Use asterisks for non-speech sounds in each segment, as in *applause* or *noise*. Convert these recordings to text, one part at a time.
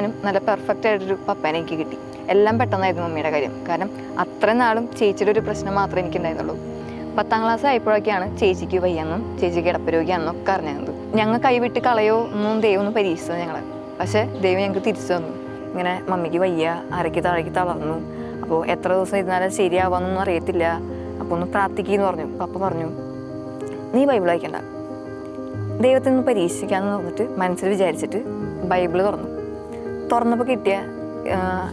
എല്ലാനും നല്ല പെർഫെക്റ്റ് ആയിട്ടൊരു പപ്പേനെ എനിക്ക് കിട്ടി. എല്ലാം പെട്ടെന്നായിരുന്നു മമ്മിയുടെ കാര്യം. കാരണം അത്ര നാളും ചേച്ചിയുടെ ഒരു പ്രശ്നം മാത്രമേ എനിക്കുണ്ടായിരുന്നുള്ളൂ. പത്താം ക്ലാസ് ആയപ്പോഴൊക്കെയാണ് ചേച്ചിക്ക് വയ്യെന്നും ചേച്ചിക്ക് കിടപ്പരോഗ്യാണെന്നും ഒക്കെ അറിഞ്ഞത് ഞങ്ങൾ കൈവിട്ട് കളയോ ഒന്നും ദൈവം ഒന്ന് പരീക്ഷിച്ചത് ഞങ്ങൾ പക്ഷേ ദൈവം ഞങ്ങൾക്ക് തിരിച്ചു തന്നു. ഇങ്ങനെ മമ്മിക്ക് വയ്യ അരയ്ക്ക് താഴേക്ക് തളർന്നു. അപ്പോൾ എത്ര ദിവസം ഇരുന്നാലും ശരിയാവാന്നൊന്നും അറിയത്തില്ല. അപ്പോൾ ഒന്ന് പ്രാർത്ഥിക്കുന്നു പറഞ്ഞു. പപ്പ പറഞ്ഞു നീ ബൈബിൾ വായിക്കണ്ട. ദൈവത്തിൽ നിന്ന് പരീക്ഷിക്കാമെന്ന് പറഞ്ഞിട്ട് മനസ്സിൽ വിചാരിച്ചിട്ട് ബൈബിൾ തുറന്നു. തുറന്നപ്പോൾ കിട്ടിയ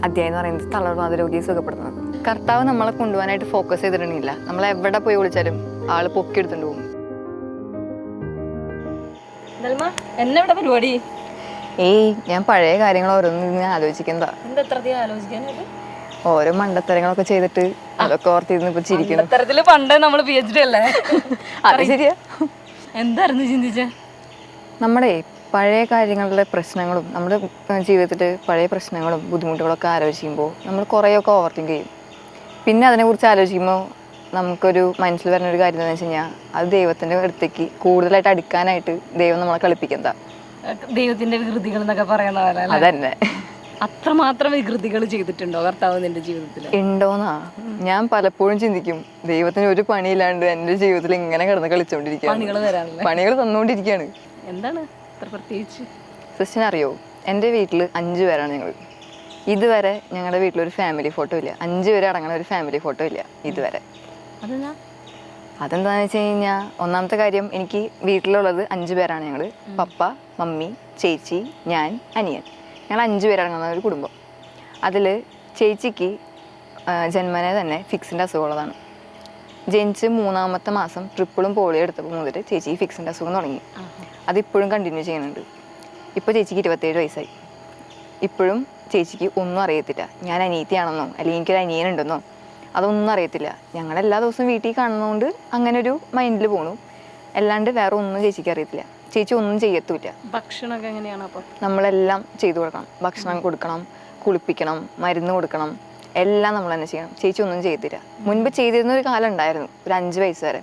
അധ്യായം എന്ന് പറയുന്നത് തളർവാദ രോഗിയെ സുഖപ്പെടുന്നത് കർത്താവ് നമ്മളെ കൊണ്ടുപോകാനായിട്ട് ഫോക്കസ് ചെയ്തിട്ടുണ്ടെങ്കില്ല നമ്മൾ എവിടെ പോയി വിളിച്ചാലും ആൾ പൊക്കിയെടുത്തുകൊണ്ട് പോകും. പരിപാടി? ഏയ് ഞാൻ പഴയ കാര്യങ്ങൾ ഓരോന്നും ഇങ്ങനെ ആലോചിക്കുന്നതാ. ഓരോ മണ്ടത്തരങ്ങളൊക്കെ ചെയ്തിട്ട് അതൊക്കെ ഓർത്തിരുന്ന് ഇപ്പൊ ചിരിക്കുന്നു. പണ്ട് നമ്മൾ പി എച്ച് ഡി അല്ലേ? അത് ശരിയാ. എന്തായിരുന്നു ചിന്തിച്ച? നമ്മുടെ പഴയ കാര്യങ്ങളുടെ പ്രശ്നങ്ങളും നമ്മുടെ ജീവിതത്തിൽ പഴയ പ്രശ്നങ്ങളും ബുദ്ധിമുട്ടുകളൊക്കെ ആലോചിക്കുമ്പോൾ നമ്മൾ കുറേയൊക്കെ ഓവർ തിങ്ക് ചെയ്യും. പിന്നെ അതിനെക്കുറിച്ച് ആലോചിക്കുമ്പോൾ നമുക്കൊരു മനസ്സിൽ വരുന്ന ഒരു കാര്യം എന്താണെന്ന് വെച്ച് കഴിഞ്ഞാൽ അത് ദൈവത്തിന്റെ അടുത്തേക്ക് കൂടുതലായിട്ട് അടുക്കാനായിട്ട് ദൈവം നമ്മളെ കളിപ്പിക്കുന്നതാ. ദൈവത്തിന്റെ വികൃതികൾ എന്നൊക്കെ പറയുന്ന പോലെ? അതന്നെ. അത്രമാത്രം വികൃതികൾ ചെയ്തിട്ടുണ്ടോ കർത്താവ് നിന്റെ ജീവിതത്തിൽ? ഉണ്ടോന്നാ? ഞാൻ പലപ്പോഴും ചിന്തിക്കും ദൈവത്തിന് ഒരു പണിയില്ലാണ്ട് എന്റെ ജീവിതത്തിൽ ഇങ്ങനെ കിടന്ന് കളിച്ചോണ്ടിരിക്കുകയാണ്. പണികൾ തന്നുകൊണ്ടിരിക്കുകയാണ് എന്താണ്? അത്ര പ്രത്യേകിച്ച്? സിസ്റ്റൻ അറിയോ? എന്റെ വീട്ടിൽ അഞ്ച് പേരാണ് ഞങ്ങൾ ഇതുവരെ ഞങ്ങളുടെ വീട്ടിൽ ഒരു ഫാമിലി ഫോട്ടോ ഇല്ല. അഞ്ച് പേര് അടങ്ങുന്ന ഒരു ഫാമിലി ഫോട്ടോ ഇല്ല ഇതുവരെ. അതെന്നാ അതെന്താണെന്ന് വെച്ച് കഴിഞ്ഞാൽ ഒന്നാമത്തെ കാര്യം എനിക്ക് വീട്ടിലുള്ളത് അഞ്ച് പേരാണ് ഞങ്ങൾ പപ്പ മമ്മി ചേച്ചി ഞാൻ അനിയൻ. ഞങ്ങൾ അഞ്ച് പേരടങ്ങുന്ന ഒരു കുടുംബം. അതിൽ ചേച്ചിക്ക് ജന്മനെ തന്നെ ഫിക്സിന്റെ അസുഖമുള്ളതാണ്. ജനിച്ച് മൂന്നാമത്തെ മാസം ട്രിപ്പിളും പോളിയോ എടുത്തപ്പോൾ മുതൽ ചേച്ചി ഫിക്സിന്റെ അസുഖം തുടങ്ങി. അതിപ്പോഴും കണ്ടിന്യൂ ചെയ്യുന്നുണ്ട്. ഇപ്പോൾ ചേച്ചിക്ക് ഇരുപത്തേഴ് വയസ്സായി. ഇപ്പോഴും ചേച്ചിക്ക് ഒന്നും അറിയത്തില്ല. ഞാൻ അനിയത്തിയാണെന്നോ അല്ലെങ്കിൽ എനിക്കൊരു അനിയനുണ്ടെന്നോ അതൊന്നും അറിയത്തില്ല. ഞങ്ങൾ എല്ലാ ദിവസവും വീട്ടിൽ കാണുന്നതുകൊണ്ട് അങ്ങനെ ഒരു മൈൻഡിൽ പോണു. അല്ലാണ്ട് വേറെ ഒന്നും ചേച്ചിക്ക് അറിയത്തില്ല. ചേച്ചി ഒന്നും ചെയ്യത്തുമില്ല. ഭക്ഷണമൊക്കെ എങ്ങനെയാണ് അപ്പോൾ? നമ്മളെല്ലാം ചെയ്തു കൊടുക്കണം. ഭക്ഷണം കൊടുക്കണം കുളിപ്പിക്കണം മരുന്ന് കൊടുക്കണം. എല്ലാം നമ്മൾ തന്നെ ചെയ്യണം. ചേച്ചി ഒന്നും ചെയ്തില്ല. മുൻപ് ചെയ്തിരുന്ന ഒരു കാലം ഉണ്ടായിരുന്നു. ഒരു അഞ്ച് വയസ്സ് വരെ.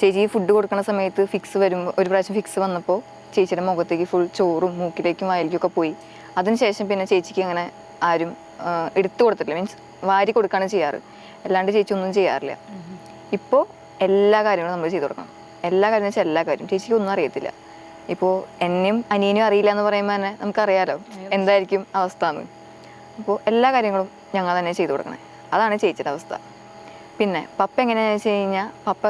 ചേച്ചി ഫുഡ് കൊടുക്കുന്ന സമയത്ത് ഫിക്സ് വരുമ്പോൾ ഒരു പ്രാവശ്യം ഫിക്സ് വന്നപ്പോൾ ചേച്ചിയുടെ മുഖത്തേക്ക് ഫുൾ ചോറും മൂക്കിലേക്കും വയലിലേക്കും ഒക്കെ പോയി. അതിനുശേഷം പിന്നെ ചേച്ചിക്ക് അങ്ങനെ ആരും എടുത്തു കൊടുത്തിട്ടില്ല. മീൻസ് വാരി കൊടുക്കുകയാണ് ചെയ്യാറ്. അല്ലാണ്ട് ചേച്ചി ഒന്നും ചെയ്യാറില്ല. ഇപ്പോൾ എല്ലാ കാര്യങ്ങളും നമ്മൾ ചെയ്തു കൊടുക്കണം. എല്ലാ കാര്യം വെച്ചാൽ എല്ലാ കാര്യം ചേച്ചിക്ക് ഒന്നും അറിയത്തില്ല. ഇപ്പോൾ എന്നെയും അനിയനും അറിയില്ല എന്ന് പറയുമ്പോൾ തന്നെ നമുക്കറിയാലോ എന്തായിരിക്കും അവസ്ഥ എന്ന് അപ്പോൾ എല്ലാ കാര്യങ്ങളും ഞങ്ങൾ തന്നെ ചെയ്തു കൊടുക്കണേ. അതാണ് ചേച്ചിയുടെ അവസ്ഥ. പിന്നെ പപ്പ എങ്ങനെയാണെന്ന് വെച്ച് കഴിഞ്ഞാൽ പപ്പ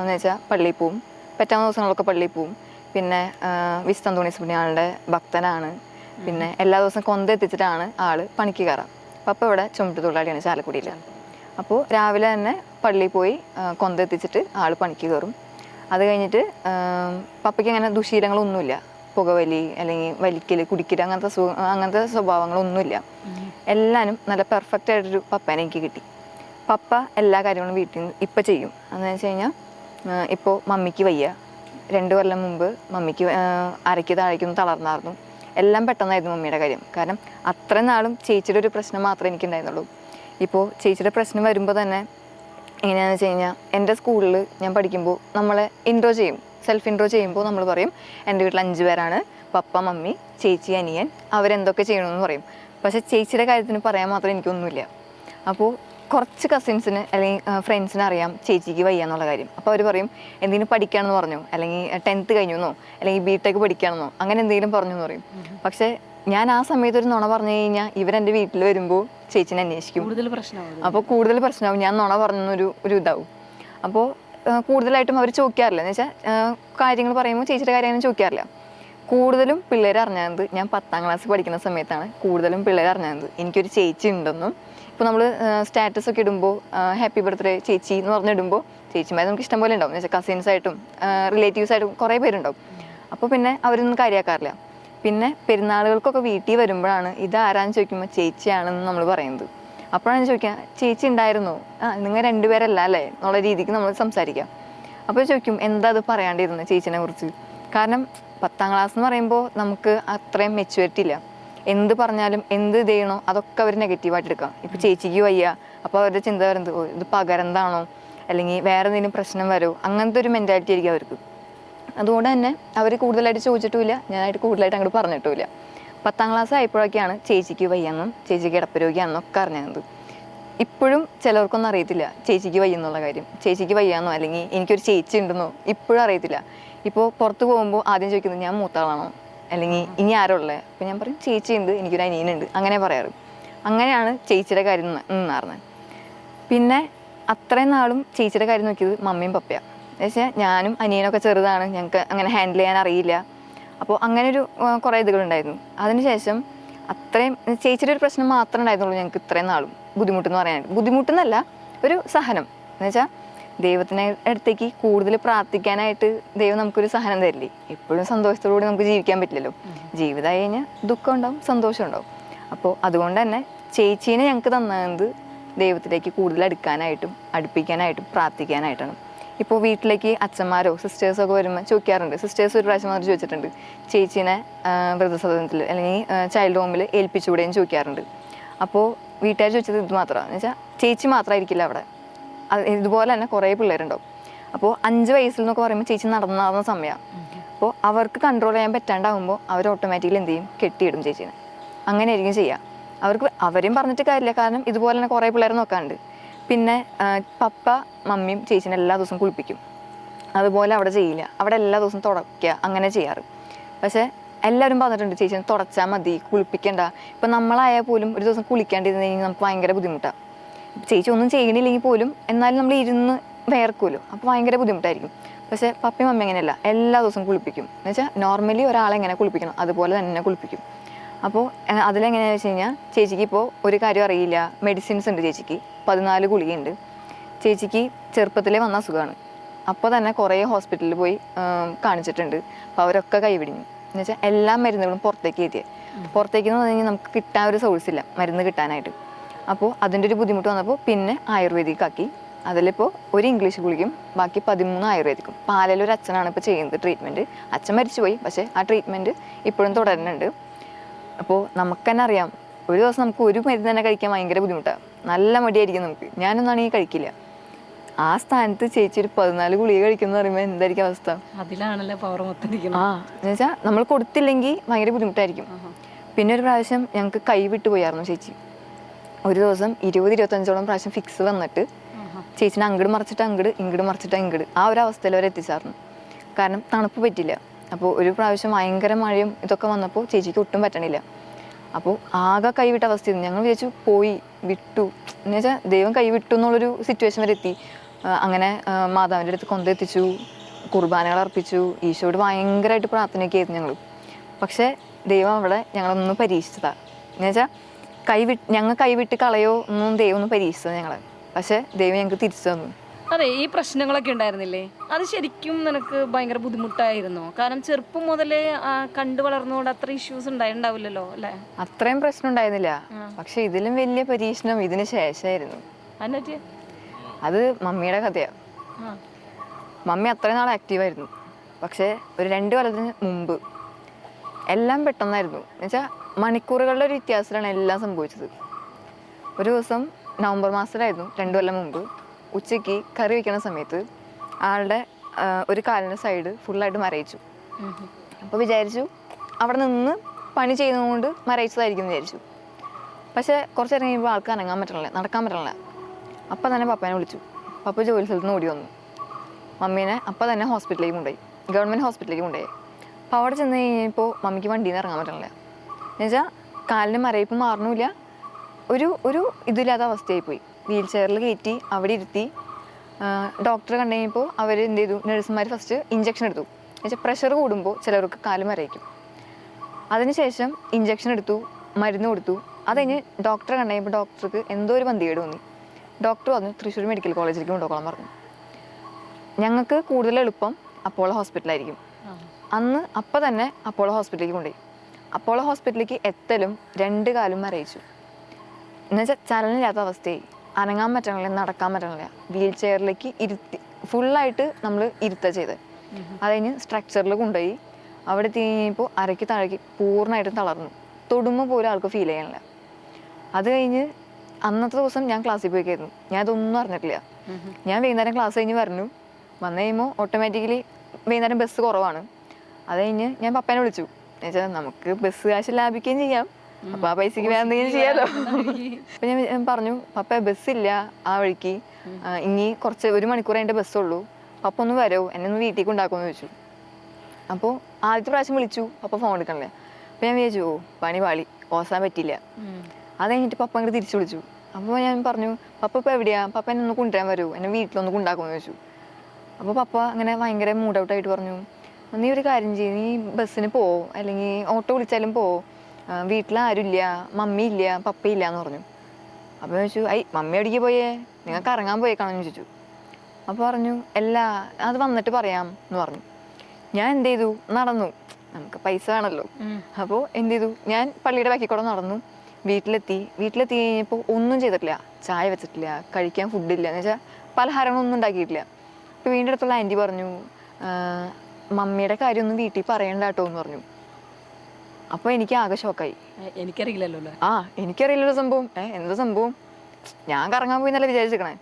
എന്ന് വെച്ചാൽ പള്ളിയിൽ പോവും പറ്റാവുന്ന ദിവസങ്ങളൊക്കെ പള്ളിയിൽ പോവും പിന്നെ ആ, തോണി അന്തോണീസ് ഭക്തനാണ്. പിന്നെ എല്ലാ ദിവസവും കൊന്ത എത്തിച്ചിട്ടാണ് ആൾ പണിക്ക് കയറാം. പപ്പ ഇവിടെ ചുമട്ട് തൊഴിലാളിയാണ് ചാലക്കുടിയിൽ അപ്പോൾ രാവിലെ തന്നെ പള്ളിയിൽ പോയി കൊന്ത എത്തിച്ചിട്ട് ആൾ പണിക്ക് കയറും. അത് കഴിഞ്ഞിട്ട് പപ്പയ്ക്ക് അങ്ങനെ ദുശീലങ്ങളൊന്നുമില്ല. പുകവലി അല്ലെങ്കിൽ വലിക്കൽ കുടിക്കൽ അങ്ങനത്തെ അങ്ങനത്തെ സ്വഭാവങ്ങളൊന്നുമില്ല. എല്ലാനും നല്ല പെർഫെക്റ്റ് ആയിട്ടൊരു പപ്പേനെ എനിക്ക് കിട്ടി. പപ്പ എല്ലാ കാര്യങ്ങളും വീട്ടിൽ നിന്ന് ഇപ്പം ചെയ്യും. എന്ന് വെച്ച് കഴിഞ്ഞാൽ ഇപ്പോൾ മമ്മിക്ക് വയ്യ. രണ്ട് കൊല്ലം മുമ്പ് മമ്മിക്ക് അരയ്ക്ക് താഴേക്കൊന്ന് തളർന്നായിരുന്നു എല്ലാം പെട്ടെന്നായിരുന്നു മമ്മിയുടെ കാര്യം. കാരണം അത്ര നാളും ചേച്ചിയുടെ ഒരു പ്രശ്നം മാത്രമേ എനിക്കുണ്ടായിരുന്നുള്ളൂ. ഇപ്പോൾ ചേച്ചിയുടെ പ്രശ്നം വരുമ്പോൾ തന്നെ എങ്ങനെയാണെന്ന് വെച്ച് കഴിഞ്ഞാൽ എന്റെ സ്കൂളിൽ ഞാൻ പഠിക്കുമ്പോൾ നമ്മളെ ഇൻട്രോ ചെയ്യും. സെൽഫ് ഇൻട്രോ ചെയ്യുമ്പോൾ നമ്മൾ പറയും എന്റെ വീട്ടിൽ അഞ്ച് പേരാണ്. പപ്പ മമ്മി ചേച്ചി അനിയൻ. അവരെന്തൊക്കെ ചെയ്യണമെന്ന് പറയും. പക്ഷേ ചേച്ചിയുടെ കാര്യത്തിന് പറയാൻ മാത്രം എനിക്കൊന്നുമില്ല. അപ്പോൾ കുറച്ച് കസിൻസിന് അല്ലെങ്കിൽ ഫ്രണ്ട്സിന് അറിയാം ചേച്ചിക്ക് വയ്യ എന്നുള്ള കാര്യം. അപ്പോൾ അവർ പറയും എന്തെങ്കിലും പഠിക്കുകയാണെന്ന് പറഞ്ഞു. അല്ലെങ്കിൽ ടെൻത്ത് കഴിഞ്ഞു എന്നോ അല്ലെങ്കിൽ ബി ടെക് പഠിക്കുകയാണെന്നോ അങ്ങനെ എന്തെങ്കിലും പറഞ്ഞു എന്ന് പറയും പക്ഷേ ഞാൻ ആ സമയത്ത് ഒരു നുണ പറഞ്ഞു കഴിഞ്ഞാൽ ഇവരെന്റെ വീട്ടിൽ വരുമ്പോൾ ചേച്ചിനെ അന്വേഷിക്കും. കൂടുതൽ പ്രശ്നമാകും അപ്പോൾ കൂടുതൽ പ്രശ്നമാവും. ഞാൻ നുണ പറഞ്ഞൊരു ഒരു ഇതാവും. അപ്പോൾ കൂടുതലായിട്ടും അവർ ചോദിക്കാറില്ല. എന്ന് വെച്ചാൽ കാര്യങ്ങൾ പറയുമ്പോൾ ചേച്ചിയുടെ കാര്യങ്ങൾ ചോദിക്കാറില്ല. കൂടുതലും പിള്ളേർ അറിഞ്ഞത് ഞാൻ പത്താം ക്ലാസ് പഠിക്കുന്ന സമയത്താണ് കൂടുതലും പിള്ളേർ അറിഞ്ഞത്. എനിക്കൊരു ചേച്ചി ഉണ്ടെന്നും ഇപ്പോൾ നമ്മൾ സ്റ്റാറ്റസ് ഒക്കെ ഇടുമ്പോൾ ഹാപ്പി ബർത്ത്ഡേ ചേച്ചി എന്ന് പറഞ്ഞിടുമ്പോൾ ചേച്ചിമാർ നമുക്ക് ഇഷ്ടം പോലെ ഉണ്ടാവും. എന്ന് വെച്ചാൽ കസിൻസ് ആയിട്ടും റിലേറ്റീവ്സ് കുറേ പേരുണ്ടാവും. അപ്പോൾ പിന്നെ അവരൊന്നും കാര്യമാക്കാറില്ല പിന്നെ പെരുന്നാളുകൾക്കൊക്കെ വീട്ടിൽ വരുമ്പോഴാണ് ഇത് ആരാന്ന് ചോദിക്കുമ്പോൾ ചേച്ചിയാണെന്ന് നമ്മൾ പറയുന്നത്. അപ്പോഴാണ് ചോദിക്കുക ചേച്ചി ഉണ്ടായിരുന്നു. ആ നിങ്ങൾ രണ്ടുപേരല്ല അല്ലേ? എന്നുള്ള രീതിക്ക് നമ്മൾ സംസാരിക്കാം. അപ്പോൾ ചോദിക്കും എന്താ അത് പറയാണ്ടിരുന്നത് ചേച്ചിനെ കുറിച്ച്? കാരണം പത്താം ക്ലാസ് എന്ന് പറയുമ്പോൾ നമുക്ക് അത്രയും മെച്യൂരിറ്റി ഇല്ല. എന്ത് പറഞ്ഞാലും എന്ത് ഇത് ചെയ്യണോ അതൊക്കെ അവർ നെഗറ്റീവായിട്ട് എടുക്കാം. ഇപ്പോൾ ചേച്ചിക്ക് വയ്യ. അപ്പോൾ അവരുടെ ചിന്ത വരുന്നത് ഇത് പകരന്താണോ അല്ലെങ്കിൽ വേറെ എന്തെങ്കിലും പ്രശ്നം വരുമോ അങ്ങനത്തെ ഒരു മെന്റാലിറ്റി ആയിരിക്കും അവർക്ക്. അതുകൊണ്ട് തന്നെ അവർ കൂടുതലായിട്ട് ചോദിച്ചിട്ടുമില്ല. ഞാനായിട്ട് കൂടുതലായിട്ട് അങ്ങോട്ട് പറഞ്ഞിട്ടുമില്ല. പത്താം ക്ലാസ് ആയപ്പോഴൊക്കെയാണ് ചേച്ചിക്ക് വയ്യെന്നും ചേച്ചിക്ക് കിടപ്പരോഗിയാണെന്നും ഒക്കെ അറിഞ്ഞത്. ഇപ്പോഴും ചിലർക്കൊന്നും അറിയത്തില്ല ചേച്ചിക്ക് വയ്യെന്നുള്ള കാര്യം. ചേച്ചിക്ക് വയ്യാന്നോ? അല്ലെങ്കിൽ എനിക്കൊരു ചേച്ചി ഉണ്ടെന്നോ? ഇപ്പോഴും അറിയത്തില്ല. ഇപ്പോൾ പുറത്ത് പോകുമ്പോൾ ആദ്യം ചോദിക്കുന്നത് ഞാൻ മൂത്താളാണോ? അല്ലെങ്കിൽ ഇനി ആരുള്ളത് അപ്പം അപ്പോൾ ഞാൻ പറയും ചേച്ചി ഉണ്ട് എനിക്കൊരു അനിയനുണ്ട്. അങ്ങനെ പറയാറ്. അങ്ങനെയാണ് ചേച്ചിയുടെ കാര്യം നിന്നാറുന്നത്. പിന്നെ അത്രയും നാളും ചേച്ചിയുടെ കാര്യം നോക്കിയത് മമ്മിയും പപ്പയാണ് വെച്ചാൽ ഞാനും അനിയനൊക്കെ ചെറുതാണ് ഞങ്ങൾക്ക് അങ്ങനെ ഹാൻഡിൽ ചെയ്യാൻ അറിയില്ല. അപ്പോൾ അങ്ങനെ ഒരു കുറേ ഇതുകളുണ്ടായിരുന്നു. അതിനുശേഷം അത്രയും ചേച്ചിയുടെ ഒരു പ്രശ്നം മാത്രമേ ഉണ്ടായിരുന്നുള്ളൂ ഞങ്ങൾക്ക് ഇത്രയും നാളും ബുദ്ധിമുട്ടെന്ന് പറയാനായിട്ട്. ബുദ്ധിമുട്ടെന്നല്ല ഒരു സഹനം. എന്ന് വെച്ചാൽ ദൈവത്തിനെ അടുത്തേക്ക് കൂടുതൽ പ്രാർത്ഥിക്കാനായിട്ട് ദൈവം നമുക്കൊരു സഹനം തരില്ലേ? എപ്പോഴും സന്തോഷത്തോടുകൂടി നമുക്ക് ജീവിക്കാൻ പറ്റില്ലല്ലോ. ജീവിതമായി കഴിഞ്ഞാൽ ദുഃഖം ഉണ്ടാവും സന്തോഷം ഉണ്ടാവും. അപ്പോൾ അതുകൊണ്ട് തന്നെ ചേച്ചീനെ ഞങ്ങൾക്ക് തന്നത് ദൈവത്തിലേക്ക് കൂടുതൽ അടുക്കാനായിട്ടും അടുപ്പിക്കാനായിട്ടും പ്രാർത്ഥിക്കാനായിട്ടാണ്. ഇപ്പോൾ വീട്ടിലേക്ക് അച്ഛന്മാരോ സിസ്റ്റേഴ്സോ ഒക്കെ വരുമ്പോൾ ചോദിക്കാറുണ്ട്. സിസ്റ്റേഴ്സ് ഒരു പ്രാവശ്യം മാത്രം ചോദിച്ചിട്ടുണ്ട്. ചേച്ചീനെ വൃദ്ധസദനത്തിൽ അല്ലെങ്കിൽ ചൈൽഡ് ഹോമിൽ ഏൽപ്പിച്ചുകൂടെയും ചോദിക്കാറുണ്ട്. അപ്പോൾ വീട്ടുകാർ ചോദിച്ചത് ഇത് മാത്രമാണ്. എന്ന് വെച്ചാൽ ചേച്ചി മാത്രമായിരിക്കില്ല അവിടെ? ഇതുപോലെ തന്നെ കുറേ പിള്ളേരുണ്ടാവും. അപ്പോൾ അഞ്ച് വയസ്സിൽ നിന്നൊക്കെ പറയുമ്പോൾ ചേച്ചി നടന്നാകുന്ന നടന്ന സമയമാണ് അപ്പോൾ അവർക്ക് കൺട്രോൾ ചെയ്യാൻ പറ്റാണ്ടാവുമ്പോൾ അവർ ഓട്ടോമാറ്റിക്കലി എന്ത് ചെയ്യും? കെട്ടിയിടും ചേച്ചീനെ. അങ്ങനെ ആയിരിക്കും ചെയ്യുക അവർക്ക് അവരെയും പറഞ്ഞിട്ട് കാര്യമില്ല. കാരണം ഇതുപോലെ തന്നെ കുറേ പിള്ളേരെ നോക്കാനുണ്ട്. പിന്നെ പപ്പ മമ്മിയും ചേച്ചീനെ എല്ലാ ദിവസവും കുളിപ്പിക്കും. അതുപോലെ അവിടെ ചെയ്യില്ല. അവിടെ എല്ലാ ദിവസവും തുടയ്ക്കുക അങ്ങനെ ചെയ്യാറ്. പക്ഷേ എല്ലാവരും പറഞ്ഞിട്ടുണ്ട് ചേച്ചിനെ തുടച്ചാൽ മതി. കുളിപ്പിക്കേണ്ട. ഇപ്പം നമ്മളായാൽ പോലും ഒരു ദിവസം കുളിക്കാണ്ടിരുന്നെങ്കിൽ നമുക്ക് ഭയങ്കര ബുദ്ധിമുട്ടാണ് ചേച്ചി ഒന്നും ചെയ്യണില്ലെങ്കിൽ പോലും എന്നാലും നമ്മൾ ഇരുന്ന് വേർക്കുമല്ലോ അപ്പോൾ ഭയങ്കര ബുദ്ധിമുട്ടായിരിക്കും. പക്ഷെ പപ്പയും മമ്മി അങ്ങനെയല്ല. എല്ലാ ദിവസവും കുളിപ്പിക്കും. എന്ന് വെച്ചാൽ നോർമലി ഒരാളെ എങ്ങനെ കുളിപ്പിക്കണം? അതുപോലെ തന്നെ കുളിപ്പിക്കും. അപ്പോൾ അതിലെങ്ങനെയാണെന്ന് വെച്ച് കഴിഞ്ഞാൽ ചേച്ചിക്ക് ഇപ്പോൾ ഒരു കാര്യം അറിയില്ല. മെഡിസിൻസ് ഉണ്ട് ചേച്ചിക്ക്. പതിനാല് ഗുളികയുണ്ട്. ചേച്ചിക്ക് ചെറുപ്പത്തിലേ വന്ന അസുഖമാണ് അപ്പോൾ തന്നെ കുറേ ഹോസ്പിറ്റലിൽ പോയി കാണിച്ചിട്ടുണ്ട്. അപ്പോൾ അവരൊക്കെ കൈവിടിഞ്ഞു എന്ന് വെച്ചാൽ എല്ലാ മരുന്നുകളും പുറത്തേക്ക് എത്തിയത് പുറത്തേക്ക് എന്ന് പറഞ്ഞു കഴിഞ്ഞാൽ നമുക്ക് കിട്ടാൻ ഒരു സോഴ്സ് ഇല്ല. മരുന്ന് കിട്ടാനായിട്ട്. അപ്പോൾ അതിന്റെ ഒരു ബുദ്ധിമുട്ട് വന്നപ്പോൾ പിന്നെ ആയുർവേദിക്കാക്കി. അതിലിപ്പോൾ ഒരു ഇംഗ്ലീഷ് ഗുളിക്കും ബാക്കി പതിമൂന്ന് ആയുർവേദിക്കും. പാലയിൽ ഒരു അച്ഛനാണ് ഇപ്പോൾ ചെയ്യുന്നത് ട്രീറ്റ്മെന്റ് അച്ഛൻ മരിച്ചുപോയി പക്ഷേ ആ ട്രീറ്റ്മെന്റ് ഇപ്പോഴും തുടരുന്നുണ്ട്. അപ്പോൾ നമുക്ക് തന്നെ അറിയാം ഒരു ദിവസം നമുക്ക് ഒരു മരുന്ന് തന്നെ കഴിക്കാൻ ഭയങ്കര ബുദ്ധിമുട്ടാണ് നല്ല മടിയായിരിക്കും നമുക്ക്. ഞാനൊന്നാണെങ്കിൽ കഴിക്കില്ല. ആ സ്ഥാനത്ത് ചേച്ചി ഒരു പതിനാല് ഗുളിക കഴിക്കുന്ന പറയുമ്പോൾ എന്തായിരിക്കും അവസ്ഥ? അതിലാണല്ലോ പവർ മൊത്തം ആ എന്നുവെച്ചാൽ നമ്മൾ കൊടുത്തില്ലെങ്കിൽ ഭയങ്കര ബുദ്ധിമുട്ടായിരിക്കും. പിന്നെ ഒരു പ്രാവശ്യം ഞങ്ങൾക്ക് കൈ വിട്ടു പോയായിരുന്നു ചേച്ചി. ഒരു ദിവസം ഇരുപത് ഇരുപത്തഞ്ചോളം പ്രാവശ്യം ഫിക്സ് വന്നിട്ട് ചേച്ചിനെ അങ്ങട് മറിച്ചിട്ട് അങ്ങട് ഇങ്ങട് മറിച്ചിട്ട് ഇങ്ങോട്ട് ആ ഒരു അവസ്ഥയിൽ വരെ എത്തിച്ചായിരുന്നു കാരണം തണുപ്പ് പറ്റില്ല. അപ്പോൾ ഒരു പ്രാവശ്യം ഭയങ്കര മഴയും ഇതൊക്കെ വന്നപ്പോൾ ചേച്ചിക്ക് ഒട്ടും പറ്റണില്ല. അപ്പോൾ ആകെ കൈവിട്ട അവസ്ഥയായിരുന്നു ഞങ്ങൾ വിചാരിച്ചു പോയി വിട്ടു. എന്ന് വെച്ചാൽ ദൈവം കൈവിട്ടു എന്നുള്ളൊരു സിറ്റുവേഷൻ വരെ എത്തി. അങ്ങനെ മാതാവിന്റെ അടുത്ത് കൊണ്ടെത്തിച്ചു കുർബാനകൾ അർപ്പിച്ചു. ഈശോയോട് ഭയങ്കരമായിട്ട് പ്രാർത്ഥനയൊക്കെ ആയിരുന്നു ഞങ്ങൾ പക്ഷേ ദൈവം അവിടെ ഞങ്ങളൊന്ന് പരീക്ഷിച്ചതാ. എന്ന് കൈവിട്ട് ഞങ്ങൾ കൈവിട്ട് കളയോ ഒന്നും ദൈവം ഒന്ന് പരീക്ഷിച്ചത് ഞങ്ങൾ പക്ഷെ ദൈവം ഞങ്ങൾക്ക് തിരിച്ചു തന്നു. അതെ ഈ പ്രശ്നങ്ങളൊക്കെ ഉണ്ടായിരുന്നില്ലേ? അത് ശരിക്കും നിനക്ക് ഭയങ്കര ബുദ്ധിമുട്ടായിരുന്നോ? കാരണം ചെറുപ്പം മുതലേ കണ്ടു വളർന്നുകൊണ്ട് അത്ര ഇഷ്യൂസ് ഉണ്ടായിണ്ടാവില്ലല്ലോ അല്ലേ? അത്രയും പ്രശ്നം ഉണ്ടായിരുന്നില്ല. പക്ഷെ ഇതിലും വലിയ പരീക്ഷണം ഇതിന് ശേഷമായിരുന്നു. അത് മമ്മിയുടെ കഥയാണ് മമ്മി അത്രയും നാൾ ആക്റ്റീവായിരുന്നു പക്ഷേ ഒരു രണ്ട് കൊല്ലത്തിന് മുമ്പ് എല്ലാം പെട്ടെന്നായിരുന്നു. എന്നുവെച്ചാൽ മണിക്കൂറുകളുടെ ഒരു വ്യത്യാസത്തിലാണ് എല്ലാം സംഭവിച്ചത്. ഒരു ദിവസം നവംബർ മാസത്തിലായിരുന്നു രണ്ടു കൊല്ലം മുമ്പ്. ഉച്ചയ്ക്ക് കറി വയ്ക്കുന്ന സമയത്ത് ആളുടെ ഒരു കാലിന്റെ സൈഡ് ഫുള്ളായിട്ട് മരയിച്ചു. അപ്പോൾ വിചാരിച്ചു അവിടെ നിന്ന് പണി ചെയ്യുന്നതുകൊണ്ട് മരയിച്ചതായിരിക്കും വിചാരിച്ചു. പക്ഷേ കുറച്ച് നേരം കഴിയുമ്പോൾ ആൾക്ക് അനങ്ങാൻ പറ്റണില്ല നടക്കാൻ പറ്റണില്ല. അപ്പം തന്നെ പപ്പനെ വിളിച്ചു. പപ്പ ജോലി സ്ഥലത്ത് നിന്ന് ഓടി വന്നു. മമ്മീനെ അപ്പം തന്നെ ഹോസ്പിറ്റലിലേക്ക് കൊണ്ടുപോയി. ഗവൺമെന്റ് ഹോസ്പിറ്റലിലേക്ക് കൊണ്ടുപോയി. അപ്പോൾ അവിടെ ചെന്ന് കഴിഞ്ഞപ്പോൾ മമ്മിക്ക് വണ്ടിയിൽ നിന്ന് ഇറങ്ങാൻ പറ്റണില്ല. എന്നുവെച്ചാൽ കാലിന് മരയിപ്പ് മാറണമില്ല ഒരു ഒരു ഇതില്ലാത്ത അവസ്ഥയായി പോയി വീൽ ചെയറിൽ കയറ്റി അവിടെ ഇരുത്തി. ഡോക്ടർ കണ്ടു കഴിഞ്ഞപ്പോൾ അവർ എന്ത് ചെയ്തു? നഴ്സുമാർ ഫസ്റ്റ് ഇഞ്ചക്ഷൻ എടുത്തു. എന്നുവെച്ചാൽ പ്രഷർ കൂടുമ്പോൾ ചിലർക്ക് കാൽ മരയിക്കും അതിനുശേഷം ഇഞ്ചക്ഷൻ എടുത്തു മരുന്ന് കൊടുത്തു. അത് കഴിഞ്ഞ് ഡോക്ടറെ കണ്ടു കഴിഞ്ഞപ്പോൾ ഡോക്ടർക്ക് എന്തോ ഒരു പന്തികേട് തോന്നി. ഡോക്ടർ പറഞ്ഞു തൃശ്ശൂർ മെഡിക്കൽ കോളേജിലേക്ക് കൊണ്ടുപോകണം പറഞ്ഞു ഞങ്ങൾക്ക് കൂടുതൽ എളുപ്പം അപ്പോളോ ഹോസ്പിറ്റലായിരിക്കും. അന്ന് അപ്പം തന്നെ അപ്പോളോ ഹോസ്പിറ്റലിലേക്ക് കൊണ്ടുപോയി. അപ്പോളോ ഹോസ്പിറ്റലിലേക്ക് എത്തലും രണ്ട് കാലും മരയിച്ചു എന്നുവെച്ചാൽ ചലനില്ലാത്ത അവസ്ഥയായി. അനങ്ങാൻ പറ്റണില്ല നടക്കാൻ പറ്റണില്ല. വീൽ ചെയറിലേക്ക് ഇരുത്തി ഫുള്ളായിട്ട് നമ്മൾ ഇരുത്ത ചെയ്ത്. അതുകഴിഞ്ഞ് സ്ട്രക്ചറിൽ കൊണ്ടുപോയി. അവിടെ എത്തി കഴിഞ്ഞപ്പോൾ അരയ്ക്ക് താഴേക്ക് പൂർണമായിട്ടും തളർന്നു. തൊടുമ്പോൾ പോലും ആൾക്ക് ഫീൽ ചെയ്യണില്ല. അത് കഴിഞ്ഞ് അന്നത്തെ ദിവസം ഞാൻ ക്ലാസ്സിൽ പോയിക്കായിരുന്നു. ഞാൻ ഇതൊന്നും അറിഞ്ഞിട്ടില്ല. ഞാൻ വൈകുന്നേരം ക്ലാസ് കഴിഞ്ഞ് വരണു വന്നു കഴിയുമ്പോൾ ഓട്ടോമാറ്റിക്കലി വൈകുന്നേരം ബസ് കുറവാണ്. അത് കഴിഞ്ഞ് ഞാൻ പപ്പേനെ വിളിച്ചു. എന്നുവെച്ചാൽ നമുക്ക് ബസ് കാശ് ലാഭിക്കുകയും ചെയ്യാം. അപ്പൊ ആ പൈസക്ക് വേറെ എന്തെങ്കിലും ചെയ്യാലോ? അപ്പൊ ഞാൻ പറഞ്ഞു പപ്പ ബസ് ഇല്ല ആ വഴിക്ക്. ഇനി കുറച്ച് ഒരു മണിക്കൂർ അതിന്റെ ബസ്സുള്ളൂ പപ്പ ഒന്ന് വരോ? എന്നെ ഒന്ന് വീട്ടിൽ ഉണ്ടാക്കുമെന്ന് ചോദിച്ചു. അപ്പോൾ ആദ്യത്തെ പ്രാവശ്യം വിളിച്ചു പപ്പ ഫോൺ എടുക്കണല്ലേ. അപ്പോൾ ഞാൻ വിചാരിച്ചു ഓ പണി പാളി. ഓസാൻ പറ്റിയില്ല. അത് കഴിഞ്ഞിട്ട് പപ്പ അങ്ങോട്ട് തിരിച്ചു വിളിച്ചു. അപ്പോൾ ഞാൻ പറഞ്ഞു പപ്പ ഇപ്പോൾ എവിടെയാ? പപ്പ എന്നെ ഒന്ന് കൊണ്ടുവരാൻ വരൂ. എന്നെ വീട്ടിലൊന്ന് കൊണ്ടാക്കുമെന്ന് ചോദിച്ചു. അപ്പോൾ പപ്പ അങ്ങനെ ഭയങ്കര മൂഡ് ഔട്ട് ആയിട്ട് പറഞ്ഞു. നീ ഒരു കാര്യം ചെയ്യും. നീ ബസ്സിന് പോവും അല്ലെങ്കിൽ ഓട്ടോ വിളിച്ചാലും പോവും വീട്ടിൽ ആരുമില്ല. മമ്മി ഇല്ല. പപ്പ ഇല്ല എന്ന് പറഞ്ഞു. അപ്പോൾ ചോദിച്ചു ഐ മമ്മി എവിടേക്ക് പോയേ? നിങ്ങൾക്ക് ഇറങ്ങാൻ പോയേക്കാണെന്ന് ചോദിച്ചു. അപ്പോൾ പറഞ്ഞു അല്ല അത് വന്നിട്ട് പറയാം എന്ന് പറഞ്ഞു. ഞാൻ എന്ത് ചെയ്തു? നടന്നു. നമുക്ക് പൈസ വേണമല്ലോ അപ്പോൾ എന്ത് ചെയ്തു? ഞാൻ പള്ളിയുടെ ബാക്കി കൂടെ നടന്നു. വീട്ടിലെത്തി. വീട്ടിലെത്തി കഴിഞ്ഞപ്പോൾ ഒന്നും ചെയ്തിട്ടില്ല. ചായ വെച്ചിട്ടില്ല. കഴിക്കാൻ ഫുഡില്ല എന്ന് വെച്ചാൽ പലഹാരങ്ങളൊന്നും ഉണ്ടാക്കിയിട്ടില്ല. അപ്പോൾ വീണ്ടും അടുത്തുള്ള ആന്റി പറഞ്ഞു "ആ, മമ്മിയുടെ കാര്യമൊന്നും വീട്ടിൽ പറയണ്ട കേട്ടോ എന്ന് പറഞ്ഞു. അപ്പൊ എനിക്ക് ആകെ ഷോക്കായി. എനിക്കറിയില്ലല്ലോ ആ എനിക്കറിയില്ലല്ലോ സംഭവം. ഏ എന്താ സംഭവം? ഞാൻ കറങ്ങാൻ പോയി എന്നല്ല വിചാരിച്ചിരിക്കണേ.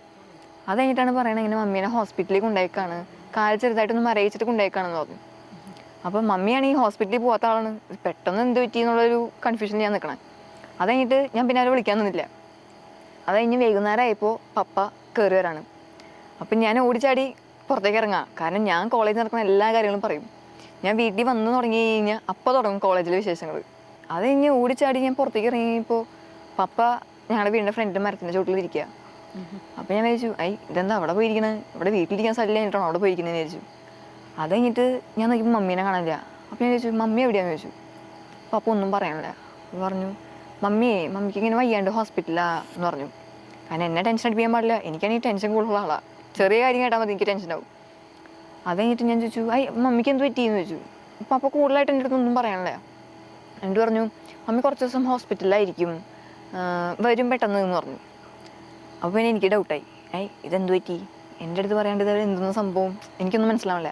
അത് കഴിഞ്ഞിട്ടാണ് പറയണത് ഇങ്ങനെ മമ്മീനെ ഹോസ്പിറ്റലിൽ കൊണ്ടുപോയിക്കാണ്. കാൽ ചെറുതായിട്ടൊന്ന് മരയിച്ചിട്ട് കൊണ്ടുപോയിക്കാണെന്ന് പറഞ്ഞു. അപ്പം മമ്മിയാണ് ഈ ഹോസ്പിറ്റലിൽ പോകാത്ത ആളാണ്. പെട്ടെന്ന് എന്ത് പറ്റി എന്നുള്ളൊരു കൺഫ്യൂഷൻ ഞാൻ നിൽക്കണേ അത് കഴിഞ്ഞിട്ട് ഞാൻ പിന്നെ അവരെ വിളിക്കാൻ നിന്നില്ല. അത് കഴിഞ്ഞ് വൈകുന്നേരം ആയപ്പോൾ പപ്പ കയറി വരാണ് അപ്പം ഞാൻ ഓടിച്ചാടി പുറത്തേക്ക് ഇറങ്ങാം. കാരണം ഞാൻ കോളേജിൽ നടക്കുന്ന എല്ലാ കാര്യങ്ങളും പറയും. ഞാൻ വീട്ടിൽ വന്നു തുടങ്ങി കഴിഞ്ഞാൽ അപ്പോൾ തുടങ്ങും കോളേജിലെ വിശേഷങ്ങൾ അത് കഴിഞ്ഞ് ഓടിച്ചാടി ഞാൻ പുറത്തേക്ക് ഇറങ്ങിയപ്പോൾ പപ്പ ഞങ്ങളുടെ വീടിന്റെ ഫ്രണ്ട് മരത്തിന്റെ ചോട്ടിൽ ഇരിക്കുക അപ്പോൾ ഞാൻ വിചാരിച്ചു ഐ ഇതെന്താ അവിടെ പോയിരിക്കണേ? ഇവിടെ വീട്ടിലിരിക്കാൻ സ്ഥലം കഴിഞ്ഞിട്ടോ അവിടെ പോയിരിക്കണേന്ന് വിചാരിച്ചു. അത് കഴിഞ്ഞിട്ട് ഞാൻ നോക്കിയപ്പോൾ മമ്മീനെ കാണാനില്ല. അപ്പോൾ ഞാൻ ചോദിച്ചു മമ്മി എവിടെയാന്ന് ചോദിച്ചു? പപ്പ ഒന്നും പറയാനില്ല. പറഞ്ഞു മമ്മിയെ മമ്മിക്ക് ഇങ്ങനെ വയ്യാണ്ട് ഹോസ്പിറ്റലാ എന്ന് പറഞ്ഞു. കാരണം എന്നെ ടെൻഷൻ അടിപ്പിക്കാൻ പാടില്ല. എനിക്കാണെങ്കിൽ ടെൻഷൻ കൂടുതലുള്ള ആളാണ് ചെറിയ കാര്യം കേട്ടാൽ മതി എനിക്ക് ടെൻഷൻ ആവും. അത് കഴിഞ്ഞിട്ട് ഞാൻ ചോദിച്ചു ഐ മമ്മിക്ക് എന്ത് പറ്റിയെന്ന് ചോദിച്ചു. അപ്പോൾ അപ്പോൾ കൂടുതലായിട്ട് എന്റെ അടുത്തൊന്നും പറയാനില്ല. എന്നിട്ട് പറഞ്ഞു മമ്മി കുറച്ച് ദിവസം ഹോസ്പിറ്റലിലായിരിക്കും. വരും പെട്ടെന്ന് എന്ന് പറഞ്ഞു. അപ്പോൾ പിന്നെ എനിക്ക് ഡൗട്ടായി ഐ ഇതെന്ത് പറ്റി? എന്റെ അടുത്ത് പറയാണ്ട് ഇത് എന്തെന്ന് സംഭവം? എനിക്കൊന്നും മനസ്സിലാവില്ല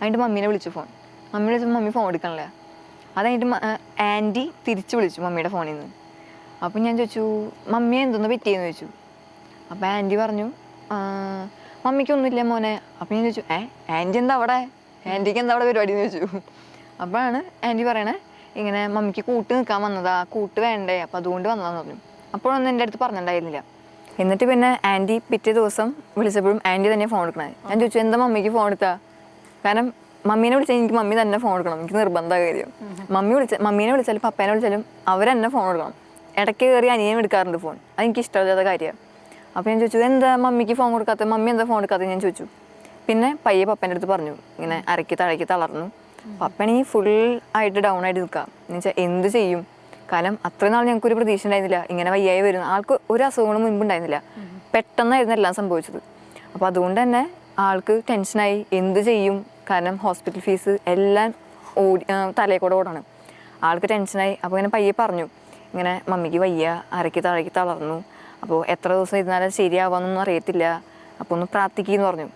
അതിന്റെ മമ്മീനെ വിളിച്ചു ഫോൺ മമ്മി വിളിച്ചപ്പോൾ മമ്മി ഫോൺ എടുക്കണില്ല. അത് കഴിഞ്ഞിട്ട് ആന്റി തിരിച്ച് വിളിച്ചു മമ്മിയുടെ ഫോണിൽ നിന്ന്. അപ്പം ഞാൻ ചോദിച്ചു മമ്മിയെ എന്തൊന്ന് പറ്റിയെന്ന് ചോദിച്ചു? അപ്പോൾ ആന്റി പറഞ്ഞു "ആ, മമ്മിക്കൊന്നുമില്ല മോനെ? അപ്പം ഞാൻ ചോദിച്ചു ഏ ആന്റി എന്താ അവിടെ? ആന്റിക്ക് എന്താ അവിടെ പരിപാടി? എന്ന് ചോദിച്ചു. അപ്പോഴാണ് ആന്റി പറയണേ ഇങ്ങനെ മമ്മിക്ക് കൂട്ട് നിൽക്കാൻ വന്നതാ കൂട്ട് വേണ്ടേ? അപ്പം അതുകൊണ്ട് വന്നതാന്ന് പറഞ്ഞു. അപ്പോഴൊന്നും എന്റെ അടുത്ത് പറഞ്ഞിട്ടുണ്ടായിരുന്നില്ല. എന്നിട്ട് പിന്നെ ആന്റി പിറ്റേ ദിവസം വിളിച്ചപ്പോഴും ആന്റി തന്നെ ഫോൺ എടുക്കണത് ഞാൻ ചോദിച്ചു എന്താ മമ്മിക്ക് ഫോൺ എടുത്താ? കാരണം മമ്മീനെ വിളിച്ചാൽ എനിക്ക് മമ്മി തന്നെ ഫോൺ എടുക്കണം. എനിക്ക് നിർബന്ധ കാര്യം. മമ്മി വിളിച്ച മമ്മീനെ വിളിച്ചാലും പപ്പേനെ വിളിച്ചാലും അവരെന്നെ ഫോൺ എടുക്കണം. ഇടയ്ക്ക് കയറി അനിയനും എടുക്കാറുണ്ട് ഫോൺ അതെനിക്ക് ഇഷ്ടമില്ലാത്ത കാര്യമാണ്. അപ്പോൾ ഞാൻ ചോദിച്ചു എന്താ മമ്മിക്ക് ഫോൺ കൊടുക്കാത്ത മമ്മി എന്താ ഫോൺ എടുക്കാത്ത ഞാൻ ചോദിച്ചു. പിന്നെ പയ്യെ പപ്പേന്റെ അടുത്ത് പറഞ്ഞു ഇങ്ങനെ അരക്കി തഴക്കി തളർന്നു. പപ്പയാണെങ്കിൽ ഫുൾ ആയിട്ട് ഡൗൺ ആയിട്ട് നിൽക്കാം. എന്ന് വെച്ചാൽ എന്ത് ചെയ്യും? കാരണം അത്രയും നാൾ ഞങ്ങൾക്ക് ഒരു പ്രതീക്ഷ ഉണ്ടായിരുന്നില്ല. ഇങ്ങനെ വയ്യായി വരുന്നു ആൾക്ക് ഒരു അസുഖങ്ങളും മുൻപ് ഉണ്ടായിരുന്നില്ല. പെട്ടെന്നായിരുന്നു എല്ലാം സംഭവിച്ചത്. അപ്പോൾ അതുകൊണ്ട് തന്നെ ആൾക്ക് ടെൻഷനായി എന്ത് ചെയ്യും? കാരണം ഹോസ്പിറ്റൽ ഫീസ് എല്ലാം ഓടി തലയിൽ കൂടെ ഓടാണ്. ആൾക്ക് ടെൻഷനായി അപ്പോൾ ഇങ്ങനെ പയ്യെ പറഞ്ഞു. ഇങ്ങനെ മമ്മിക്ക് വയ്യ അരക്കി തഴക്കി തളർന്നു. അപ്പോൾ എത്ര ദിവസം ഇരുന്നാലും ശരിയാവാന്നൊന്നും അറിയത്തില്ല. അപ്പോൾ ഒന്ന് പ്രാർത്ഥിക്കുന്നു പറഞ്ഞു.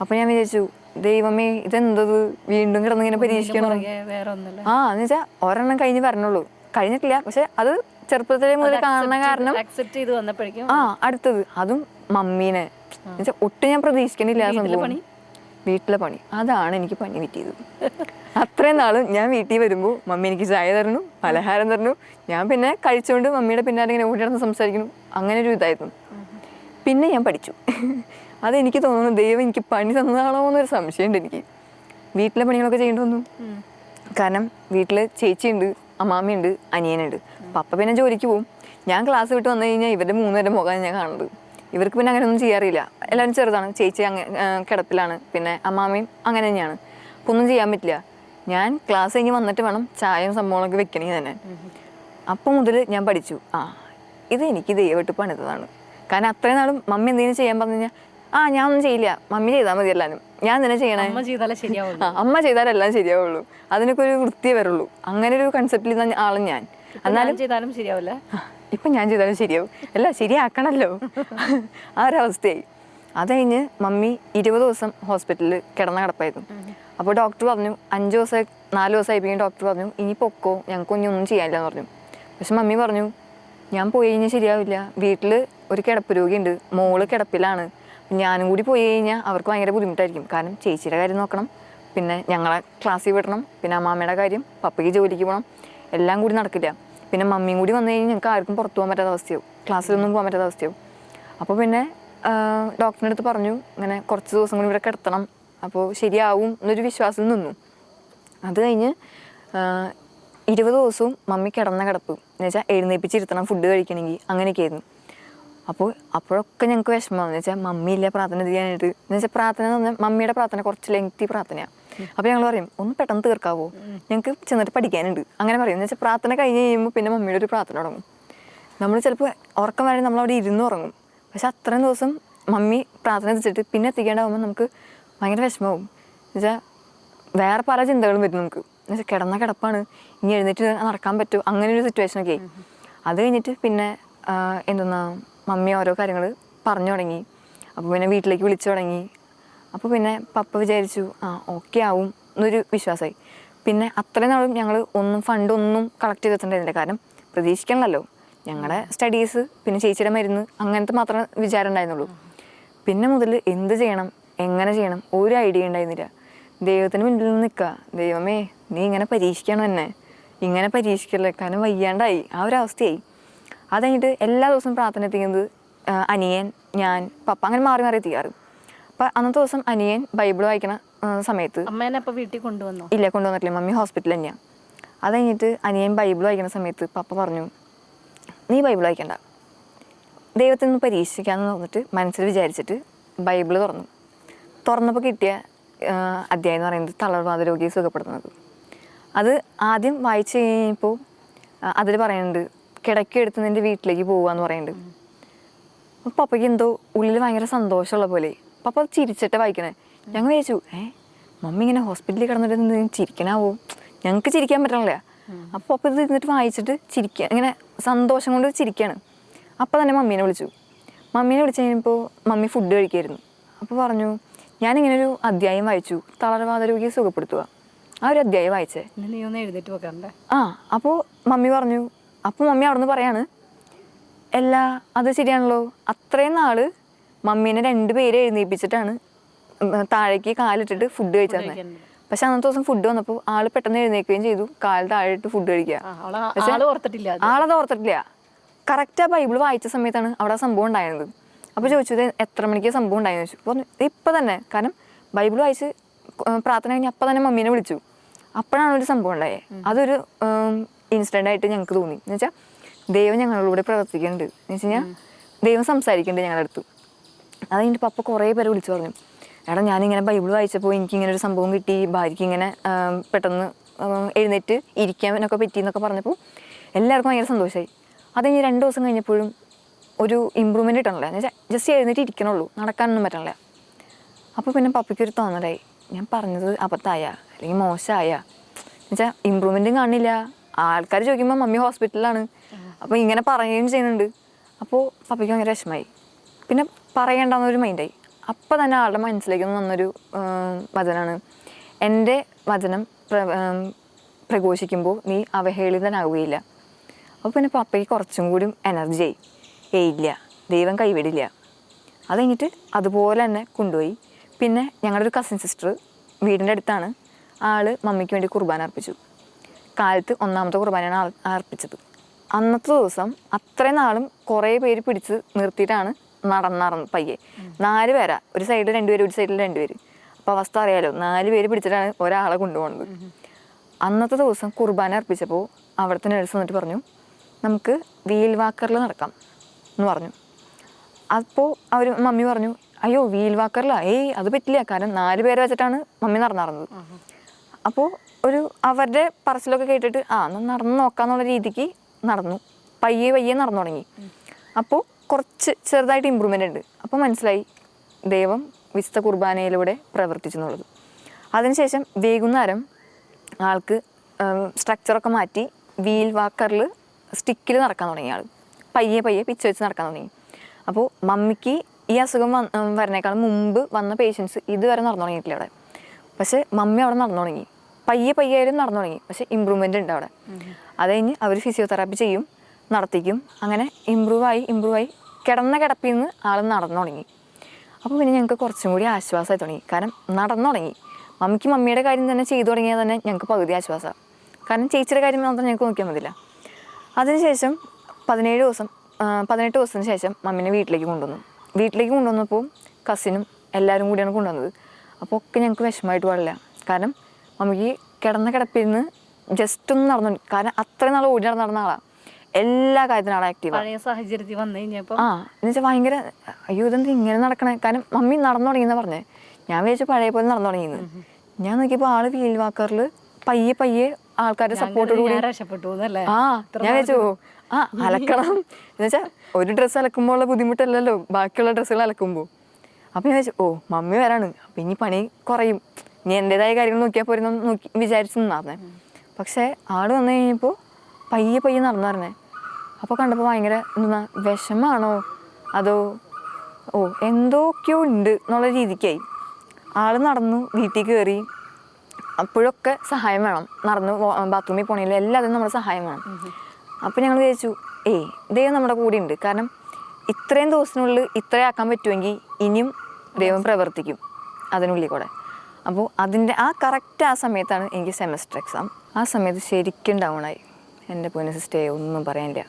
അപ്പോൾ ഞാൻ വിചാരിച്ചു ദൈവമേ ഇതെന്തത്? വീണ്ടും കിടന്നിങ്ങനെ പരീക്ഷിക്കണം. ആ എന്ന് വെച്ചാൽ ഒരെണ്ണം കഴിഞ്ഞ് വരണുള്ളൂ. കഴിഞ്ഞിട്ടില്ല പക്ഷെ അത് ചെറുപ്പത്തിലെ മുതൽ കാണുന്ന കാരണം അക്സെപ്റ്റ് ചെയ്ത് വന്നപ്പോഴേക്കും ആ അടുത്തത്. അതും മമ്മീനെ. എന്നുവെച്ചാൽ ഒട്ടും ഞാൻ പ്രതീക്ഷിക്കണില്ല വീട്ടിലെ സംഭവം. പണി? വീട്ടിലെ പണി. അതാണ് എനിക്ക് പണി കിട്ടിയത്. അത്രയും നാളും ഞാൻ വീട്ടിൽ വരുമ്പോൾ മമ്മി എനിക്ക് ചായ തരണു പലഹാരം തരണു ഞാൻ പിന്നെ കഴിച്ചുകൊണ്ട് മമ്മിയുടെ പിന്നാലെ ഇങ്ങനെ ഓടി നടന്ന് സംസാരിക്കുന്നു. അങ്ങനെ ഒരു ഇതായിരുന്നു. പിന്നെ ഞാൻ പഠിച്ചു. അതെനിക്ക് തോന്നുന്നു ദൈവം എനിക്ക് പണി തന്നതാണോ എന്നൊരു സംശയമുണ്ട് എനിക്ക്. വീട്ടിലെ പണികളൊക്കെ ചെയ്യേണ്ടി വന്നു. കാരണം വീട്ടിൽ ചേച്ചിയുണ്ട് അമ്മാമ്മയുണ്ട് അനിയനുണ്ട്. പപ്പ പിന്നെ ജോലിക്ക് പോകും ഞാൻ ക്ലാസ് വിട്ട് വന്നു കഴിഞ്ഞാൽ ഇവരുടെ മൂന്നുപേരുടെ മുഖമാണ് ഞാൻ കാണുന്നത്. ഇവർക്ക് പിന്നെ അങ്ങനെ ഒന്നും ചെയ്യാറില്ല. എല്ലാവരും ചെറുതാണ്. ചേച്ചി അങ്ങനെ കിടപ്പിലാണ്. പിന്നെ അമ്മാമ്മയും അങ്ങനെ തന്നെയാണ്. അപ്പോൾ ഒന്നും ചെയ്യാൻ പറ്റില്ല. ഞാൻ ക്ലാസ് കഴിഞ്ഞ് വന്നിട്ട് വേണം ചായയും സംഭവങ്ങളൊക്കെ വെക്കണമെങ്കിൽ തന്നെ. അപ്പം മുതൽ ഞാൻ പഠിച്ചു. ആ ഇത് എനിക്ക് ദൈവമായിട്ട് പണിതതാണ്. കാരണം അത്രയും നാളും മമ്മി എന്തെങ്കിലും ചെയ്യാൻ പറഞ്ഞു കഴിഞ്ഞാൽ ആ ഞാൻ ഒന്നും ചെയ്യില്ല. മമ്മി ചെയ്താൽ മതി എല്ലാവരും ഞാൻ തന്നെ ചെയ്യണേ? അമ്മ ചെയ്താലേ ശരിയാവുള്ളൂ. അമ്മ ചെയ്താലെല്ലാം ശരിയാവുള്ളൂ. അതിനൊക്കെ ഒരു വൃത്തിയെ വരുള്ളൂ. അങ്ങനെ ഒരു കൺസെപ്റ്റിൽ ആളും ഞാൻ. എന്നാലും ചെയ്താലും ശരിയാവില്ല? ഇപ്പം ഞാൻ ചെയ്താലും ശരിയാവും. അല്ല ശരിയാക്കണല്ലോ. ആ ഒരവസ്ഥയായി അത് കഴിഞ്ഞ് മമ്മി ഇരുപത് ദിവസം ഹോസ്പിറ്റലിൽ കിടന്ന കിടപ്പായിരുന്നു. അപ്പോൾ ഡോക്ടർ പറഞ്ഞു അഞ്ച് ദിവസം നാല് ദിവസം പിന്നെ ഡോക്ടർ പറഞ്ഞു ഇനി പൊക്കോ. ഞങ്ങൾക്ക് ഒന്നും ചെയ്യാനില്ല എന്ന് പറഞ്ഞു. പക്ഷെ മമ്മി പറഞ്ഞു ഞാൻ പോയി കഴിഞ്ഞാൽ ശരിയാവില്ല. വീട്ടിൽ ഒരു കിടപ്പ് രോഗിയുണ്ട്. മോൾ കിടപ്പിലാണ്. ഞാനും കൂടി പോയി കഴിഞ്ഞാൽ അവർക്ക് ഭയങ്കര ബുദ്ധിമുട്ടായിരിക്കും. കാരണം ചേച്ചിയുടെ കാര്യം നോക്കണം. പിന്നെ ഞങ്ങളെ ക്ലാസ്സിൽ വിടണം. പിന്നെ അമ്മാമ്മയുടെ കാര്യം പപ്പയ്ക്ക് ജോലിക്ക് പോകണം എല്ലാം കൂടി നടക്കില്ല. പിന്നെ മമ്മിയും കൂടി വന്നു കഴിഞ്ഞാൽ ഞങ്ങൾക്ക് ആർക്കും പുറത്തു പോകാൻ പറ്റാത്ത അവസ്ഥയാവും. ക്ലാസ്സിലൊന്നും പോകാൻ പറ്റാത്ത അവസ്ഥയാവും. അപ്പോൾ പിന്നെ ഡോക്ടറിന്റെ അടുത്ത് പറഞ്ഞു ഇങ്ങനെ കുറച്ച് ദിവസം കൂടി ഇവിടെ കിടത്തണം. അപ്പോൾ ശരിയാവും എന്നൊരു വിശ്വാസം നിന്നു. അത് കഴിഞ്ഞ് ഇരുപത് ദിവസവും മമ്മി കിടന്ന കിടപ്പ്. എന്ന് വെച്ചാൽ എഴുന്നേപ്പിച്ചിരുത്തണം ഫുഡ് കഴിക്കണമെങ്കിൽ അങ്ങനെയൊക്കെ ആയിരുന്നു അപ്പോൾ അപ്പോഴൊക്കെ ഞങ്ങൾക്ക് വിഷമമാണ് എന്ന് വെച്ചാൽ മമ്മി ഇല്ല പ്രാർത്ഥന ചെയ്യാനായിട്ട്. എന്ന് വെച്ചാൽ പ്രാർത്ഥന എന്ന് പറഞ്ഞാൽ മമ്മിയുടെ പ്രാർത്ഥന കുറച്ച് ലെങ്തി പ്രാർത്ഥനയാണ് അപ്പോൾ ഞങ്ങൾ പറയും ഒന്ന് പെട്ടെന്ന് തീർക്കാവോ? ഞങ്ങൾക്ക് ചെന്നിട്ട് പഠിക്കാനുണ്ട്. അങ്ങനെ പറയും. എന്ന് വെച്ചാൽ പ്രാർത്ഥന കഴിഞ്ഞ് കഴിയുമ്പോൾ പിന്നെ മമ്മിയുടെ ഒരു പ്രാർത്ഥന തുടങ്ങും. നമ്മൾ ചിലപ്പോൾ ഉറക്കം വരെ നമ്മളവിടെ ഇരുന്ന് ഉറങ്ങും. പക്ഷെ അത്രയും ദിവസം മമ്മി പ്രാർത്ഥന എത്തിച്ചിട്ട് പിന്നെ എത്തിക്കേണ്ടാവുമ്പോൾ നമുക്ക് ഭയങ്കര വിഷമമാവും എന്നുവെച്ചാൽ വേറെ പല ചിന്തകളും വരും നമുക്ക്. എന്നുവെച്ചാൽ കിടന്ന കിടപ്പാണ്. ഇനി എഴുന്നേറ്റ് നടക്കാൻ പറ്റുമോ അങ്ങനെ ഒരു സിറ്റുവേഷനൊക്കെ ആയി അത് കഴിഞ്ഞിട്ട് പിന്നെ എന്തെന്നാ മമ്മി ഓരോ കാര്യങ്ങൾ പറഞ്ഞു തുടങ്ങി. അപ്പോൾ പിന്നെ വീട്ടിലേക്ക് വിളിച്ചു തുടങ്ങി. അപ്പോൾ പിന്നെ പപ്പ വിചാരിച്ചു ആ ഓക്കെ ആവും എന്നൊരു വിശ്വാസമായി പിന്നെ അത്രയും നാളും ഞങ്ങൾ ഒന്നും ഫണ്ട് ഒന്നും കളക്ട് ചെയ്തിട്ടുണ്ടായിരുന്നില്ല കാരണം പ്രതീക്ഷിക്കണമല്ലോ. ഞങ്ങളുടെ സ്റ്റഡീസ് പിന്നെ ചേച്ചിയുടെ മരുന്ന് അങ്ങനത്തെ മാത്രമേ വിചാരം ഉണ്ടായിരുന്നുള്ളൂ. പിന്നെ മുതൽ എന്ത് ചെയ്യണം എങ്ങനെ ചെയ്യണം ഒരു ഐഡിയ ഉണ്ടായിരുന്നില്ല. ദൈവത്തിന് മുന്നിൽ നിന്ന് നിൽക്കുക. ദൈവമേ നീ ഇങ്ങനെ പരീക്ഷിക്കണം എന്നെ. ഇങ്ങനെ പരീക്ഷിക്കല്ലേ? കാരണം വയ്യാണ്ടായി. ആ ഒരു അവസ്ഥയായി. അത് കഴിഞ്ഞിട്ട് എല്ലാ ദിവസവും പ്രാർത്ഥന എത്തിക്കുന്നത് അനിയൻ ഞാൻ പപ്പ അങ്ങനെ മാറി മാറി എത്തിക്കാറ്. അപ്പം അന്നത്തെ ദിവസം അനിയൻ ബൈബിൾ വായിക്കണ സമയത്ത് അമ്മേനെ വീട്ടിൽ കൊണ്ടുവന്നു? ഇല്ല കൊണ്ടുവന്നിട്ടില്ല. മമ്മി ഹോസ്പിറ്റലിൽ തന്നെയാണ് അത് കഴിഞ്ഞിട്ട് അനിയൻ ബൈബിൾ വായിക്കുന്ന സമയത്ത് പപ്പ പറഞ്ഞു നീ ബൈബിൾ വായിക്കണ്ട. ദൈവത്തിൽ നിന്ന് പരീക്ഷിക്കാമെന്ന് തോന്നിട്ട് മനസ്സിൽ വിചാരിച്ചിട്ട് ബൈബിൾ തുറന്നു. തുറന്നപ്പോൾ കിട്ടിയ അധ്യായം എന്ന് പറയുന്നത് തളർവാദ രോഗിയെ സുഖപ്പെടുത്തുന്നത്. അത് ആദ്യം വായിച്ചു കഴിഞ്ഞപ്പോൾ അതിൽ പറയുന്നുണ്ട് കിടക്കെടുത്ത് നിന്റെ വീട്ടിലേക്ക് പോവാന്ന് പറയുന്നുണ്ട്. അപ്പോൾ പപ്പയ്ക്ക് എന്തോ ഉള്ളിൽ ഭയങ്കര സന്തോഷമുള്ള പോലെ. പപ്പ അത് ചിരിച്ചിട്ട് വായിക്കണേ. ഞങ്ങൾ ചോദിച്ചു ഏ മമ്മി ഇങ്ങനെ ഹോസ്പിറ്റലിൽ കിടന്നിട്ട് ചിരിക്കണാവോ? ഞങ്ങൾക്ക് ചിരിക്കാൻ പറ്റണില്ല. അപ്പോൾ പപ്പ ഇത് ഇരുന്നിട്ട് വായിച്ചിട്ട് ചിരിക്കുക ഇങ്ങനെ സന്തോഷം കൊണ്ട് ചിരിക്കുകയാണ് അപ്പോൾ തന്നെ മമ്മീനെ വിളിച്ചു. മമ്മീനെ വിളിച്ച് കഴിഞ്ഞപ്പോൾ മമ്മി ഫുഡ് കഴിക്കായിരുന്നു. അപ്പോൾ പറഞ്ഞു ഞാനിങ്ങനെ ഒരു അധ്യായം വായിച്ചു. തളർവാദ രോഗിയെ സുഖപ്പെടുത്തുക. ആ ഒരു അധ്യായം വായിച്ചേ. നീ ഒന്ന് എഴുതിട്ട് വെക്കണ്ടേ ആ അപ്പോൾ മമ്മി പറഞ്ഞു അപ്പോൾ മമ്മി അവിടെ നിന്ന് പറയാണ് എല്ലാ അത് ശരിയാണല്ലോ. അത്രയും നാൾ മമ്മീനെ രണ്ടുപേരെ എഴുന്നേൽപ്പിച്ചിട്ടാണ് താഴേക്ക് കാലിട്ടിട്ട് ഫുഡ് കഴിച്ചത് തന്നെ പക്ഷെ അന്നത്തെ ദിവസം ഫുഡ് വന്നപ്പോൾ ആൾ പെട്ടെന്ന് എഴുന്നേൽക്കുകയും ചെയ്തു. കാൽ താഴെട്ട് ഫുഡ് കഴിക്കുക. ആളത് ഓർത്തിട്ടില്ല. കറക്റ്റ് ആ ബൈബിൾ വായിച്ച സമയത്താണ് അവിടെ സംഭവം ഉണ്ടായിരുന്നത്. അപ്പോൾ ചോദിച്ചു ഇത് എത്ര മണിക്ക് സംഭവം ഉണ്ടായെന്ന് ചോദിച്ചു. പറഞ്ഞു ഇപ്പം തന്നെ. കാരണം ബൈബിൾ വായിച്ച് പ്രാർത്ഥന കഴിഞ്ഞ് അപ്പം തന്നെ മമ്മീനെ വിളിച്ചു. അപ്പോഴാണ് ഒരു സംഭവം ഉണ്ടായത് അതൊരു ഇൻസിഡന്റ് ആയിട്ട് ഞങ്ങൾക്ക് തോന്നി. എന്ന് വെച്ചാൽ ദൈവം ഞങ്ങളുടെ കൂടെ പ്രവർത്തിക്കുന്നുണ്ട് എന്ന് വെച്ച് കഴിഞ്ഞാൽ ദൈവം സംസാരിക്കുന്നുണ്ട് ഞങ്ങളുടെ അടുത്ത്. അത് കഴിഞ്ഞിട്ട് പപ്പ കുറേ പേരെ വിളിച്ചു പറഞ്ഞു. എടാ ഞാനിങ്ങനെ ബൈബിൾ വായിച്ചപ്പോൾ എനിക്ക് ഇങ്ങനെ ഒരു സംഭവം കിട്ടി. ഭാര്യയ്ക്ക് ഇങ്ങനെ പെട്ടെന്ന് എഴുന്നേറ്റ് ഇരിക്കാനൊക്കെ പറ്റി എന്നൊക്കെ പറഞ്ഞപ്പോൾ എല്ലാവർക്കും ഭയങ്കര സന്തോഷമായി അത് കഴിഞ്ഞ് രണ്ട് ദിവസം കഴിഞ്ഞപ്പോഴും ഒരു ഇമ്പ്രൂവ്മെന്റ് കിട്ടണല്ലോ. എന്ന് വെച്ചാൽ ജസ്റ്റ് എഴുന്നേറ്റ് ഇരിക്കണുള്ളൂ. നടക്കാനൊന്നും പറ്റണില്ല. അപ്പോൾ പിന്നെ പപ്പയ്ക്ക് ഒരു തോന്നലായി. ഞാൻ പറഞ്ഞത് അബദ്ധമായ അല്ലെങ്കിൽ മോശമായ. എന്നുവെച്ചാൽ ഇമ്പ്രൂവ്മെന്റും കാണില്ല. ആൾക്കാർ ചോദിക്കുമ്പോൾ മമ്മി ഹോസ്പിറ്റലിലാണ്. അപ്പോൾ ഇങ്ങനെ പറയുകയും ചെയ്യുന്നുണ്ട്. അപ്പോൾ പപ്പയ്ക്ക് ഭയങ്കര വിഷമായി പിന്നെ പറയേണ്ടെന്നൊരു മൈൻഡായി അപ്പോൾ തന്നെ ആളുടെ മനസ്സിലേക്ക് വന്നൊരു വചനമാണ് എന്റെ വചനം പ്ര പ്രഘോഷിക്കുമ്പോൾ നീ അവഹേളിതനാവുകയില്ല. അപ്പോൾ പിന്നെ പപ്പയ്ക്ക് കുറച്ചും കൂടി എനർജി ആയി. ഏയ് ഇല്ല. ദൈവം കൈവിടില്ല. അത് കഴിഞ്ഞിട്ട് അതുപോലെ തന്നെ കൊണ്ടുപോയി. പിന്നെ ഞങ്ങളുടെ ഒരു കസിൻ സിസ്റ്റർ വീടിന്റെ അടുത്താണ് ആൾ മമ്മിക്ക് വേണ്ടി കുർബാന അർപ്പിച്ചു. കാലത്ത് ഒന്നാമത്തെ കുർബാനയാണ് അർപ്പിച്ചത്. അന്നത്തെ ദിവസം അത്രയും നാളും കുറേ പേര് പിടിച്ച് നിർത്തിയിട്ടാണ് നടന്നറന്ന് പയ്യെ. നാല് പേരാ. ഒരു സൈഡിൽ രണ്ടുപേര് ഒരു സൈഡിൽ രണ്ടുപേര് അപ്പോൾ അവസ്ഥ അറിയാലോ? നാല് പേര് പിടിച്ചിട്ടാണ് ഒരാളെ കൊണ്ടുപോകുന്നത് അന്നത്തെ ദിവസം കുർബാന അർപ്പിച്ചപ്പോൾ അവിടുത്തെ നേഴ്സ് വന്നിട്ട് പറഞ്ഞു നമുക്ക് വീൽ വാക്കറിൽ നടക്കാം. എന്ന് പറഞ്ഞു. അപ്പോൾ അവർ മമ്മി പറഞ്ഞു അയ്യോ വീൽ വാക്കറില്ല ഏയ് അത് പറ്റില്ല. കാരണം നാല് പേരെ വെച്ചിട്ടാണ് മമ്മി നടന്നിറങ്ങുന്നത് അപ്പോൾ ഒരു അവരുടെ പറച്ചിലൊക്കെ കേട്ടിട്ട് ആ എന്നാൽ നടന്ന് നോക്കാന്നുള്ള രീതിക്ക് നടന്നു. പയ്യെ പയ്യെ നടന്നു തുടങ്ങി. അപ്പോൾ കുറച്ച് ചെറുതായിട്ട് ഇമ്പ്രൂവ്മെന്റ് ഉണ്ട്. അപ്പോൾ മനസ്സിലായി ദൈവം വിശുദ്ധ കുർബാനയിലൂടെ പ്രവർത്തിച്ചു എന്നുള്ളത്. അതിനുശേഷം വൈകുന്നേരം ആൾക്ക് സ്ട്രക്ചറൊക്കെ മാറ്റി വീൽ വാക്കറിൽ സ്റ്റിക്കിൽ നടക്കാൻ തുടങ്ങിയ ആൾ പയ്യെ പയ്യെ പിച്ച് വെച്ച് നടക്കാൻ തുടങ്ങി. അപ്പോൾ മമ്മിക്ക് ഈ അസുഖം വന്ന് വരുന്നേക്കാളും വരണേക്കാളും മുമ്പ് വന്ന പേഷ്യൻസ് ഇതുവരെ നടന്നു തുടങ്ങിയിട്ടില്ല അവിടെ. പക്ഷേ മമ്മി അവിടെ നടന്നു തുടങ്ങി. പയ്യെ പയ്യെ ആയാലും നടന്നു തുടങ്ങി. പക്ഷേ ഇമ്പ്രൂവ്മെന്റ് ഉണ്ട് അവിടെ. അത് കഴിഞ്ഞ് അവർ ഫിസിയോതെറാപ്പി ചെയ്യും നടത്തിക്കും. അങ്ങനെ ഇമ്പ്രൂവ് ആയി ഇമ്പ്രൂവ് ആയി കിടന്ന കിടപ്പിൽ നിന്ന് ആൾ നടന്നു തുടങ്ങി. അപ്പോൾ പിന്നെ ഞങ്ങൾക്ക് കുറച്ചും കൂടി ആശ്വാസമായി തുടങ്ങി. കാരണം നടന്നു തുടങ്ങി. മമ്മിക്ക് മമ്മിയുടെ കാര്യം തന്നെ ചെയ്തു തുടങ്ങിയാൽ തന്നെ ഞങ്ങൾക്ക് പകുതി ആശ്വാസമാണ് കാരണം ചേച്ചിയുടെ കാര്യം മാത്രം ഞങ്ങൾക്ക് നോക്കിയാൽ മതില്ല അതിനുശേഷം പതിനേഴ് ദിവസം പതിനെട്ട് ദിവസത്തിന് ശേഷം മമ്മീനെ വീട്ടിലേക്ക് കൊണ്ടുവന്നു. വീട്ടിലേക്ക് കൊണ്ടുവന്നപ്പോൾ കസിനും എല്ലാവരും കൂടിയാണ് കൊണ്ടുവന്നത്. അപ്പോൾ ഒക്കെ ഞങ്ങൾക്ക് വിഷമമായിട്ട് പാടില്ല. കാരണം മമ്മിക്ക് കിടന്ന കിടപ്പിരുന്ന് ജസ്റ്റ് ഒന്ന് നടന്നു കാരണം അത്രയും നാൾ ഓടി നടന്ന് നടന്ന ആളാണ് എല്ലാ കാര്യത്തിനും ആളെ ആക്റ്റീവ് പഴയ സാഹചര്യത്തിൽ വന്നു ആ എന്ന് വെച്ചാൽ ഭയങ്കര അയ്യോ ഇതെന്ത് ഇങ്ങനെ നടക്കണേ? കാരണം മമ്മി നടന്നു തുടങ്ങിയെന്ന് പറഞ്ഞേ. ഞാൻ വിചാരിച്ചു പഴയ പോലെ നടന്നു തുടങ്ങിയെന്ന്. ഞാൻ നോക്കിയപ്പോൾ ആൾ വീൽ വാക്കറിൽ പയ്യെ പയ്യെ ആൾക്കാരുടെ സപ്പോർട്ടോട് കൂടി രക്ഷപ്പെട്ടു ആ ഞാൻ വിചാരിച്ചു അലക്കണം. എന്ന് വെച്ചാൽ ഒരു ഡ്രസ്സ് അലക്കുമ്പോൾ ഉള്ള ബുദ്ധിമുട്ടല്ലല്ലോ ബാക്കിയുള്ള ഡ്രസ്സുകൾ അലക്കുമ്പോൾ അപ്പം ഞാൻ ഓ മമ്മി വരാണ്. അപ്പം ഇനി പണി കുറയും. ഇനി എന്റെതായ കാര്യങ്ങൾ നോക്കിയാൽ പോരുന്ന നോക്കി വിചാരിച്ചു നിന്നാർന്നേ പക്ഷേ ആട് വന്നു കഴിഞ്ഞപ്പോൾ പയ്യെ പയ്യെ നടന്നു പറഞ്ഞേ. അപ്പോൾ കണ്ടപ്പോൾ ഭയങ്കര എന്താ വിഷമാണോ? അതോ ഓ എന്തൊക്കെയോ ഉണ്ട് എന്നുള്ള രീതിക്കായി. ആൾ നടന്നു വീട്ടിൽ കയറി അപ്പോഴൊക്കെ സഹായം വേണം. നടന്നു ബാത്റൂമിൽ പോകണമെങ്കിലും എല്ലാത്തിനും നമ്മുടെ സഹായം വേണം. അപ്പോൾ ഞങ്ങൾ വിചാരിച്ചു ഏയ് ദൈവം നമ്മുടെ കൂടെ ഉണ്ട് കാരണം ഇത്രയും ദിവസത്തിനുള്ളിൽ ഇത്രയും ആക്കാൻ പറ്റുമെങ്കിൽ ഇനിയും ദൈവം പ്രവർത്തിക്കും അതിനുള്ളിൽ കൂടെ. അപ്പോൾ അതിന്റെ ആ കറക്റ്റ് ആ സമയത്താണ് എനിക്ക് സെമസ്റ്റർ എക്സാം ആ സമയത്ത് ശരിക്കും ഡൗൺ ആയി. എന്റെ പൊന്നു സിസ്റ്റേ ഒന്നും പറയാനില്ല.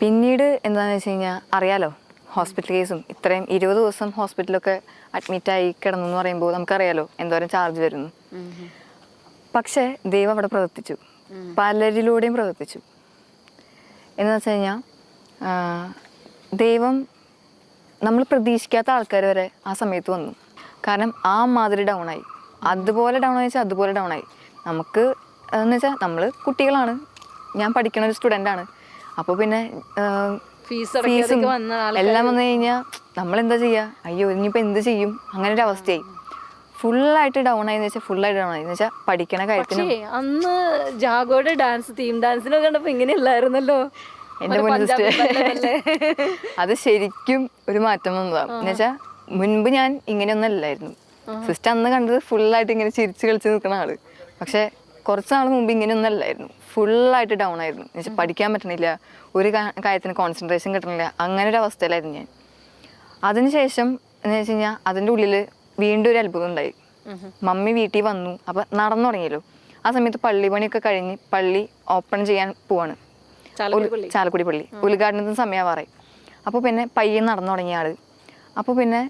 പിന്നീട് എന്താണെന്ന് വെച്ച് കഴിഞ്ഞാൽ അറിയാലോ ഹോസ്പിറ്റൽ കേസും ഇത്രയും ഇരുപത് ദിവസം ഹോസ്പിറ്റലൊക്കെ അഡ്മിറ്റായി കിടന്നു എന്ന് പറയുമ്പോൾ നമുക്കറിയാലോ എന്തോരം ചാർജ് വരുന്നു. പക്ഷേ ദൈവം അവിടെ പ്രവർത്തിച്ചു. പലരിലൂടെയും പ്രവർത്തിച്ചു. എന്ന് വെച്ച് കഴിഞ്ഞാൽ ദൈവം നമ്മൾ പ്രതീക്ഷിക്കാത്ത ആൾക്കാർ വരെ ആ സമയത്ത് വന്നു. കാരണം ആ മാതിരി ഡൗൺ ആയി. അതുപോലെ ഡൗൺ ആയി വെച്ചാൽ അതുപോലെ ഡൗൺ ആയി. നമുക്ക് എന്ന് വെച്ചാൽ നമ്മൾ കുട്ടികളാണ്. ഞാൻ പഠിക്കണ ഒരു സ്റ്റുഡന്റ് ആണ്. അപ്പോൾ പിന്നെ ഫീസ് എല്ലാം വന്നു കഴിഞ്ഞാൽ നമ്മൾ എന്താ ചെയ്യുക അയ്യോ ഇനിയിപ്പോൾ എന്ത് ചെയ്യും? അങ്ങനെ ഒരു അവസ്ഥയായി. ഫുള്ളായിട്ട് ഡൗൺ ആയി വെച്ചാൽ ഫുള്ളായിട്ട് ഡൗൺ ആയി വെച്ചാൽ പഠിക്കണ കാര്യത്തിന് പക്ഷേ അന്ന് ജാഗോയുടെ ഡാൻസ് തീം ഡാൻസിനൊക്കെ കണ്ടപ്പോ ഇങ്ങനെയല്ലായിരുന്നല്ലോ. എന്റെ. ബല്ലമല്ലേ? *laughs* അത് ശരിക്കും ഒരു മാറ്റം വന്നതാണ് എന്ന് വെച്ചാൽ മുൻപ് ഞാൻ ഇങ്ങനെയൊന്നും അല്ലായിരുന്നു സിസ്റ്റർ അന്ന് കണ്ടത് ഫുള്ളായിട്ട് ഇങ്ങനെ ചിരിച്ചു കളിച്ച് നിൽക്കുന്ന ആൾ. പക്ഷെ കുറച്ച് നാൾ മുമ്പ് ഇങ്ങനെയൊന്നും അല്ലായിരുന്നു ഫുള്ളായിട്ട് ഡൗൺ ആയിരുന്നു എന്ന് വെച്ചാൽ പഠിക്കാൻ പറ്റണില്ല ഒരു കാര്യത്തിന് കോൺസെൻട്രേഷൻ കിട്ടണില്ല അങ്ങനെ ഒരു അവസ്ഥയിലായിരുന്നു ഞാൻ അതിനുശേഷം എന്ന് വെച്ച് കഴിഞ്ഞാൽ അതിന്റെ ഉള്ളിൽ വീണ്ടും ഒരു അത്ഭുതം ഉണ്ടായി. മമ്മി വീട്ടിൽ വന്നു. അപ്പം നടന്നു തുടങ്ങിയല്ലോ. ആ സമയത്ത് പള്ളി പണിയൊക്കെ കഴിഞ്ഞ് പള്ളി ഓപ്പൺ ചെയ്യാൻ പോവാണ്. ചാലക്കുടി പള്ളി. ഉദ്ഘാടനത്തിന് സമയമാറായി അപ്പോൾ പിന്നെ പയ്യെ നടന്നു തുടങ്ങിയ ആൾ. അപ്പോൾ പിന്നെ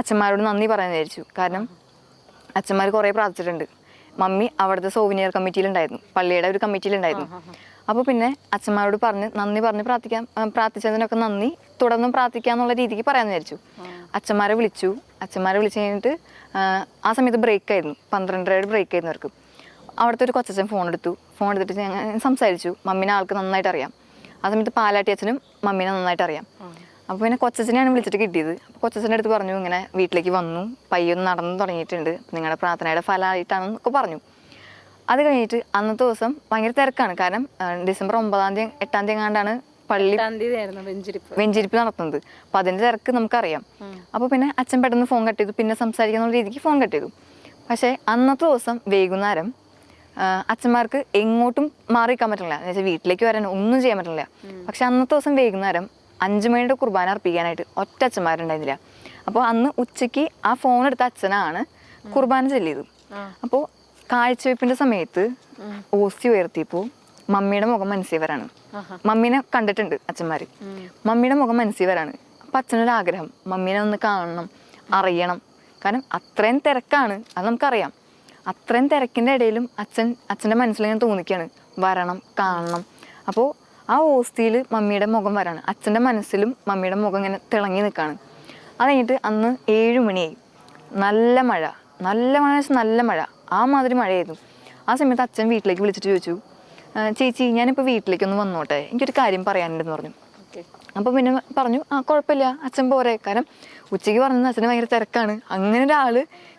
അച്ഛന്മാരോട് നന്ദി പറയാൻ വിചാരിച്ചു. കാരണം അച്ഛന്മാർ കുറേ പ്രാർത്ഥിച്ചിട്ടുണ്ട്. മമ്മി അവിടുത്തെ സോവിനിയർ കമ്മിറ്റിയിലുണ്ടായിരുന്നു പള്ളിയുടെ ഒരു കമ്മിറ്റിയിലുണ്ടായിരുന്നു അപ്പോൾ പിന്നെ അച്ഛന്മാരോട് പറഞ്ഞ് നന്ദി പറഞ്ഞ് പ്രാർത്ഥിക്കാൻ പ്രാർത്ഥിച്ചതിനൊക്കെ നന്ദി. തുടർന്നും പ്രാർത്ഥിക്കാന്നുള്ള രീതിക്ക് പറയാമെന്ന് വിചാരിച്ചു. അച്ഛന്മാരെ വിളിച്ചു. അച്ഛന്മാരെ വിളിച്ചു കഴിഞ്ഞിട്ട് ആ, സമയത്ത് ബ്രേക്ക് ആയിരുന്നു. പന്ത്രണ്ടരയുടെ ബ്രേക്ക് ആയിരുന്നു അവർക്ക്. അവിടുത്തെ ഒരു കൊച്ചച്ഛൻ ഫോൺ എടുത്തു. ഫോൺ എടുത്തിട്ട് ഞങ്ങൾ സംസാരിച്ചു. മമ്മീനെ ആൾക്ക് നന്നായിട്ട് അറിയാം. ആ സമയത്ത് പാലാട്ടി അച്ഛനും മമ്മീനെ നന്നായിട്ട് അറിയാം. അപ്പോൾ പിന്നെ കൊച്ചച്ഛനെയാണ് വിളിച്ചിട്ട് കിട്ടിയത്. അപ്പോൾ കൊച്ചച്ഛന്റെ അടുത്ത് പറഞ്ഞു ഇങ്ങനെ വീട്ടിലേക്ക് വന്നു. പയ്യൊന്ന് നടന്നു തുടങ്ങിയിട്ടുണ്ട്. നിങ്ങളുടെ പ്രാർത്ഥനയുടെ ഫലമായിട്ടാണെന്നൊക്കെ പറഞ്ഞു. അത് കഴിഞ്ഞിട്ട് അന്നത്തെ ദിവസം ഭയങ്കര തിരക്കാണ്. കാരണം ഡിസംബർ ഒമ്പതാം തീയതി എട്ടാം തീയതി എങ്ങാണ്ടാണ് പള്ളി വെഞ്ചിരിപ്പ്. നടത്തുന്നത്. അപ്പൊ അതിന്റെ തിരക്ക് നമുക്കറിയാം. അപ്പൊ പിന്നെ അച്ഛൻ പെട്ടെന്ന് ഫോൺ കട്ട് ചെയ്തു. പിന്നെ സംസാരിക്കുന്ന രീതിക്ക് ഫോൺ കട്ട് ചെയ്തു. പക്ഷേ അന്നത്തെ ദിവസം വൈകുന്നേരം അച്ഛന്മാർക്ക് എങ്ങോട്ടും മാറിക്കാൻ പറ്റില്ല എന്ന് വെച്ചാൽ വീട്ടിലേക്ക് വരാൻ ഒന്നും ചെയ്യാൻ പറ്റില്ല പക്ഷെ അന്നത്തെ ദിവസം വൈകുന്നേരം അഞ്ചു മണിയുടെ കുർബാന അർപ്പിക്കാനായിട്ട് ഒറ്റ അച്ഛന്മാരുണ്ടായിരുന്നില്ല. അപ്പോൾ അന്ന് ഉച്ചയ്ക്ക് ആ ഫോൺ എടുത്ത അച്ഛനാണ് കുർബാന ചെല്ലിയത്. അപ്പോൾ കാഴ്ചവെപ്പിന്റെ സമയത്ത് ഓസി ഉയർത്തിയപ്പോൾ മമ്മിയുടെ മുഖം മനസ്സിൽ വരാണ് മമ്മീനെ കണ്ടിട്ടുണ്ട് അച്ഛന്മാര്. മമ്മിയുടെ മുഖം മനസ്സിൽ വരാണ് അപ്പം അച്ഛനൊരു ആഗ്രഹം മമ്മീനെ ഒന്ന് കാണണം അറിയണം. കാരണം അത്രയും തിരക്കാണ് അത് നമുക്കറിയാം. അത്രയും തിരക്കിന്റെ ഇടയിലും അച്ഛൻ അച്ഛന്റെ മനസ്സിലിങ്ങനെ തോന്നിക്കുകയാണ് വരണം കാണണം. അപ്പോൾ ആ ഓസ്തിയിൽ മമ്മിയുടെ മുഖം വരാണ്. അച്ഛന്റെ മനസ്സിലും മമ്മിയുടെ മുഖം ഇങ്ങനെ തിളങ്ങി നിൽക്കുകയാണ് അത് കഴിഞ്ഞിട്ട് അന്ന് ഏഴ് മണിയായി. നല്ല മഴ. നല്ല മഴ വെച്ചാൽ നല്ല മഴ. ആ മാതിരി മഴയായിരുന്നു. ആ സമയത്ത് അച്ഛൻ വീട്ടിലേക്ക് വിളിച്ചിട്ട് ചോദിച്ചു "ആ, ചേച്ചി ഞാനിപ്പോൾ വീട്ടിലേക്കൊന്ന് വന്നോട്ടെ? എനിക്കൊരു കാര്യം പറയാനുണ്ടെന്ന് പറഞ്ഞു. അപ്പം പിന്നെ പറഞ്ഞു ആ കുഴപ്പമില്ല അച്ഛൻ പോരെ. കാരണം ഉച്ചയ്ക്ക് പറഞ്ഞത് അച്ഛന് ഭയങ്കര തിരക്കാണ്. അങ്ങനെ ഒരാൾ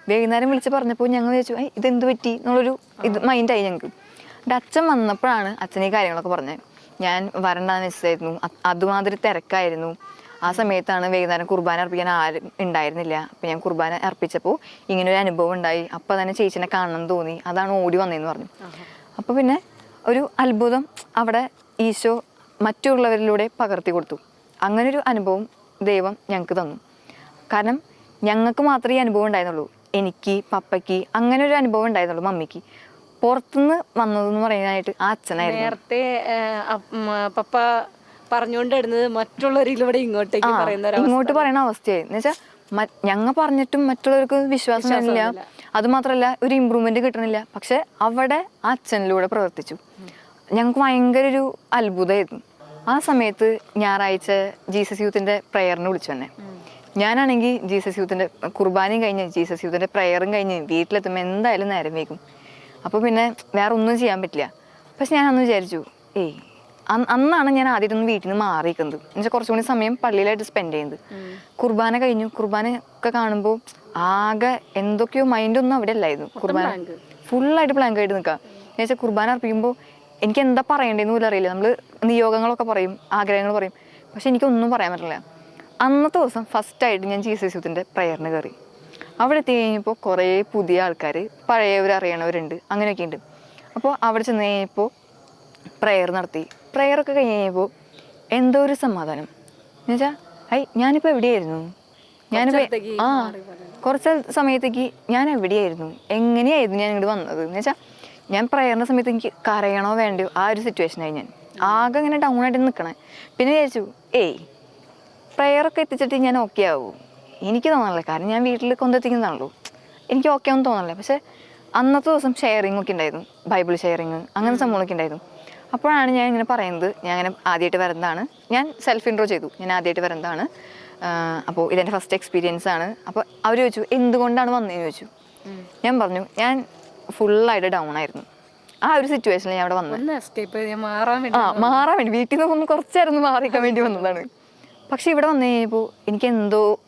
വൈകുന്നേരം വിളിച്ച് പറഞ്ഞപ്പോൾ ഞങ്ങൾ ചോദിച്ചു "ഏയ്, ഇതെന്ത് പറ്റി? എന്നുള്ളൊരു ഇത് മൈൻഡായി ഞങ്ങൾക്ക് എന്നിട്ട് അച്ഛൻ വന്നപ്പോഴാണ് അച്ഛനെ ഈ കാര്യങ്ങളൊക്കെ പറഞ്ഞത്. ഞാൻ വരണ്ടാന്ന് വെച്ചായിരുന്നു അതുമാതിരി തിരക്കായിരുന്നു. ആ സമയത്താണ് വൈകുന്നേരം കുർബാന അർപ്പിക്കാൻ ആരും ഉണ്ടായിരുന്നില്ല. അപ്പം ഞാൻ കുർബാന അർപ്പിച്ചപ്പോൾ ഇങ്ങനെ ഒരു അനുഭവം ഉണ്ടായി. അപ്പം തന്നെ ചേച്ചിനെ കാണണം തോന്നി. അതാണ് ഓടി വന്നതെന്ന് പറഞ്ഞു. അപ്പോൾ പിന്നെ ഒരു അത്ഭുതം അവിടെ ഈശോ മറ്റുള്ളവരിലൂടെ പകർത്തി കൊടുത്തു. അങ്ങനെ ഒരു അനുഭവം ദൈവം ഞങ്ങൾക്ക് തന്നു. കാരണം ഞങ്ങൾക്ക് മാത്രമേ ഈ അനുഭവം ഉണ്ടായിരുന്നുള്ളൂ. എനിക്ക് പപ്പയ്ക്ക് അങ്ങനെ ഒരു അനുഭവം ഉണ്ടായിരുന്നുള്ളൂ മമ്മിക്ക്. പുറത്തുനിന്ന് വന്നതെന്ന് പറയാനായിട്ട് ആ അച്ഛനായിരുന്നു. നേരത്തെ പപ്പ പറഞ്ഞുകൊണ്ടിരുന്നത് മറ്റുള്ളവരിലൂടെ ഇങ്ങോട്ടേക്ക് പറയുന്ന ഒരു ഇങ്ങോട്ട് പറയുന്ന അവസ്ഥയായി എന്ന് വെച്ചാൽ ഞങ്ങൾ പറഞ്ഞിട്ടും മറ്റുള്ളവർക്ക് വിശ്വാസം വരുന്നില്ല അത് മാത്രമല്ല ഒരു ഇമ്പ്രൂവ്മെന്റ് കിട്ടണില്ല. പക്ഷെ അവിടെ ആ അച്ഛനിലൂടെ പ്രവർത്തിച്ചു. ഞങ്ങൾക്ക് ഭയങ്കര ഒരു അത്ഭുതമായിരുന്നു ആ സമയത്ത് ഞായറാഴ്ച ജീസസ് യൂത്തിന്റെ പ്രയറിന് വിളിച്ചു തന്നെ ഞാനാണെങ്കിൽ ജീസസ് യൂത്തിന്റെ കുർബാനയും കഴിഞ്ഞ് ജീസസ് യൂത്തിന്റെ പ്രയറും കഴിഞ്ഞ് വീട്ടിലെത്തുമ്പോൾ എന്തായാലും നേരം വൈകും. അപ്പോൾ പിന്നെ വേറെ ഒന്നും ചെയ്യാൻ പറ്റില്ല. പക്ഷെ ഞാൻ അന്ന് വിചാരിച്ചു ഏയ് അന്നാണ് ഞാൻ ആദ്യമായിട്ടൊന്ന് വീട്ടിൽ നിന്ന് മാറിയിരിക്കുന്നത് എന്നുവെച്ചാൽ കുറച്ചും കൂടി സമയം പള്ളിയിലായിട്ട് സ്പെൻഡ് ചെയ്യുന്നത്. കുർബാന കഴിഞ്ഞു. കുർബാന ഒക്കെ കാണുമ്പോൾ ആകെ എന്തൊക്കെയോ മൈൻഡൊന്നും അവിടെ അല്ലായിരുന്നു. കുർബാന ഫുള്ളായിട്ട് ബ്ലാങ്ക് ആയിട്ട് നിൽക്കുക എന്നുവെച്ചാൽ കുർബാന അർപ്പിക്കുമ്പോൾ എനിക്ക് എന്താ പറയേണ്ടതെന്ന് പോലും അറിയില്ല. നമ്മൾ നിയോഗങ്ങളൊക്കെ പറയും ആഗ്രഹങ്ങൾ പറയും. പക്ഷെ എനിക്കൊന്നും പറയാൻ പറ്റില്ല. അന്നത്തെ ദിവസം ഫസ്റ്റായിട്ട് ഞാൻ ജീസസ് യൂത്തിന്റെ പ്രയറിന് കയറി അവിടെ എത്തി കഴിഞ്ഞപ്പോൾ കുറേ പുതിയ ആൾക്കാർ പഴയവർ അറിയണവരുണ്ട് അങ്ങനെയൊക്കെ ഉണ്ട്. അപ്പോൾ അവിടെ ചെന്ന് കഴിഞ്ഞപ്പോൾ പ്രെയർ നടത്തി. പ്രെയറൊക്കെ കഴിഞ്ഞ് കഴിഞ്ഞപ്പോൾ എന്തോ ഒരു സമാധാനം. എന്നുവെച്ചാൽ ഐ ഞാനിപ്പോൾ എവിടെയായിരുന്നു? ഞാനിപ്പോൾ ആ കുറച്ച് സമയത്തേക്ക് ഞാൻ എവിടെയായിരുന്നു? എങ്ങനെയായിരുന്നു ഞാൻ ഇങ്ങോട്ട് വന്നത്? എന്ന് വെച്ചാൽ ഞാൻ പ്രയറിന്റെ സമയത്ത് എനിക്ക് കരയണോ വേണ്ടയോ ആ ഒരു സിറ്റുവേഷനായി ഞാൻ. ആകെ ഇങ്ങനെ ഡൗൺ ആയിട്ട് നിൽക്കണേ പിന്നെ വിചാരിച്ചു ഏയ് പ്രയറൊക്കെ എത്തിച്ചിട്ട് ഞാൻ ഓക്കെ ആവും. എനിക്ക് തോന്നണില്ല. കാരണം ഞാൻ വീട്ടിൽ കൊണ്ടെത്തിക്കുന്നതാണല്ലോ. എനിക്ക് ഓക്കെ ആവും തോന്നണില്ല. പക്ഷേ അന്നത്തെ ദിവസം ഷെയറിംഗ് ഒക്കെ ഉണ്ടായിരുന്നു. ബൈബിൾ ഷെയറിങ് അങ്ങനെ സംഭവങ്ങളൊക്കെ ഉണ്ടായിരുന്നു. അപ്പോഴാണ് ഞാൻ ഇങ്ങനെ പറയുന്നത്. ഞാൻ അങ്ങനെ ആദ്യമായിട്ട് വരുന്നതാണ്. ഞാൻ സെൽഫ് ഇൻട്രോ ചെയ്തു. ഞാൻ ആദ്യമായിട്ട് വരുന്നതാണ്. അപ്പോൾ ഇതെന്റെ ഫസ്റ്റ് എക്സ്പീരിയൻസ് ആണ്. അപ്പോൾ അവർ ചോദിച്ചു എന്തുകൊണ്ടാണ് വന്നതെന്ന് ചോദിച്ചു. ഞാൻ പറഞ്ഞു ഞാൻ ഫുള്ളായിട്ട് ഡൗൺ ആയിരുന്നു. ആ ഒരു സിറ്റുവേഷനിൽ ഞാൻ അവിടെ വന്നു ആ മാറാൻ വേണ്ടി. വീട്ടിൽ നിന്ന് ഒന്ന് കുറച്ചായിരുന്നു മാറിക്കാൻ വേണ്ടി വന്നതാണ്. പക്ഷെ ഇവിടെ വന്നു കഴിഞ്ഞപ്പോൾ എനിക്ക് എന്തോ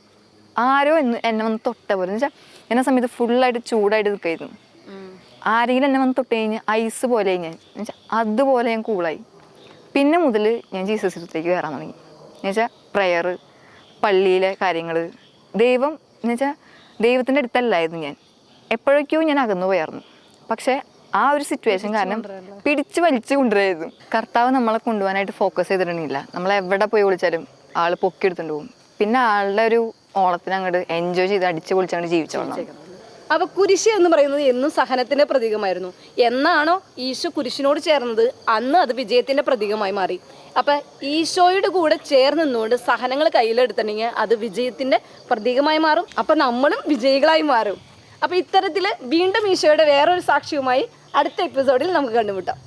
ആരോ എന്ന് എന്നെ വന്ന് തൊട്ട പോലെ. എന്ന് വെച്ചാൽ എന്നെ സമയത്ത് ഫുള്ളായിട്ട് ചൂടായിട്ട് നിൽക്കായിരുന്നു. ആരെങ്കിലും എന്നെ വന്ന് തൊട്ട് കഴിഞ്ഞാൽ ഐസ് പോലെ ഞാൻ. എന്നുവെച്ചാൽ അതുപോലെ ഞാൻ കൂളായി പിന്നെ മുതൽ ഞാൻ ജീസസ് അടുത്തേക്ക് കയറാൻ തുടങ്ങി. എന്നുവെച്ചാൽ പ്രയർ പള്ളിയിലെ കാര്യങ്ങൾ ദൈവം എന്നുവെച്ചാൽ ദൈവത്തിന്റെ അടുത്തല്ലായിരുന്നു ഞാൻ. എപ്പോഴൊക്കെയോ ഞാൻ അകന്നു പോയായിരുന്നു പക്ഷേ ആ ഒരു സിറ്റുവേഷൻ കാരണം പിടിച്ച് വലിച്ചു കൊണ്ടുവരായിരുന്നു. കർത്താവ് നമ്മളെ കൊണ്ടുപോകാനായിട്ട് ഫോക്കസ് ചെയ്തിട്ടുണ്ടെങ്കില്ല നമ്മൾ എവിടെ പോയി വിളിച്ചാലും ആൾ പൊക്കിയെടുത്തുകൊണ്ട് പോകും. പിന്നെ ആളുടെ ഒരു ഓണത്തിന് അങ്ങോട്ട് എൻജോയ് ചെയ്ത് അടിച്ച് പൊളിച്ചങ്ങോട്ട് ജീവിച്ചോളണം. അപ്പൊ കുരിശ് എന്ന് പറയുന്നത് എന്നും സഹനത്തിന്റെ പ്രതീകമായിരുന്നു. എന്നാണോ ഈശോ കുരിശിനോട് ചേർന്നത്? അന്ന് അത് വിജയത്തിന്റെ പ്രതീകമായി മാറി. അപ്പൊ ഈശോയുടെ കൂടെ ചേർന്ന് നിന്നുകൊണ്ട് സഹനങ്ങൾ കയ്യിലെടുത്തിട്ടുണ്ടെങ്കിൽ അത് വിജയത്തിന്റെ പ്രതീകമായി മാറും. അപ്പൊ നമ്മളും വിജയികളായി മാറും. അപ്പൊ ഇത്തരത്തിൽ വീണ്ടും ഈശോയുടെ വേറൊരു സാക്ഷ്യവുമായി അടുത്ത എപ്പിസോഡിൽ നമുക്ക് കണ്ടുമുട്ടാം.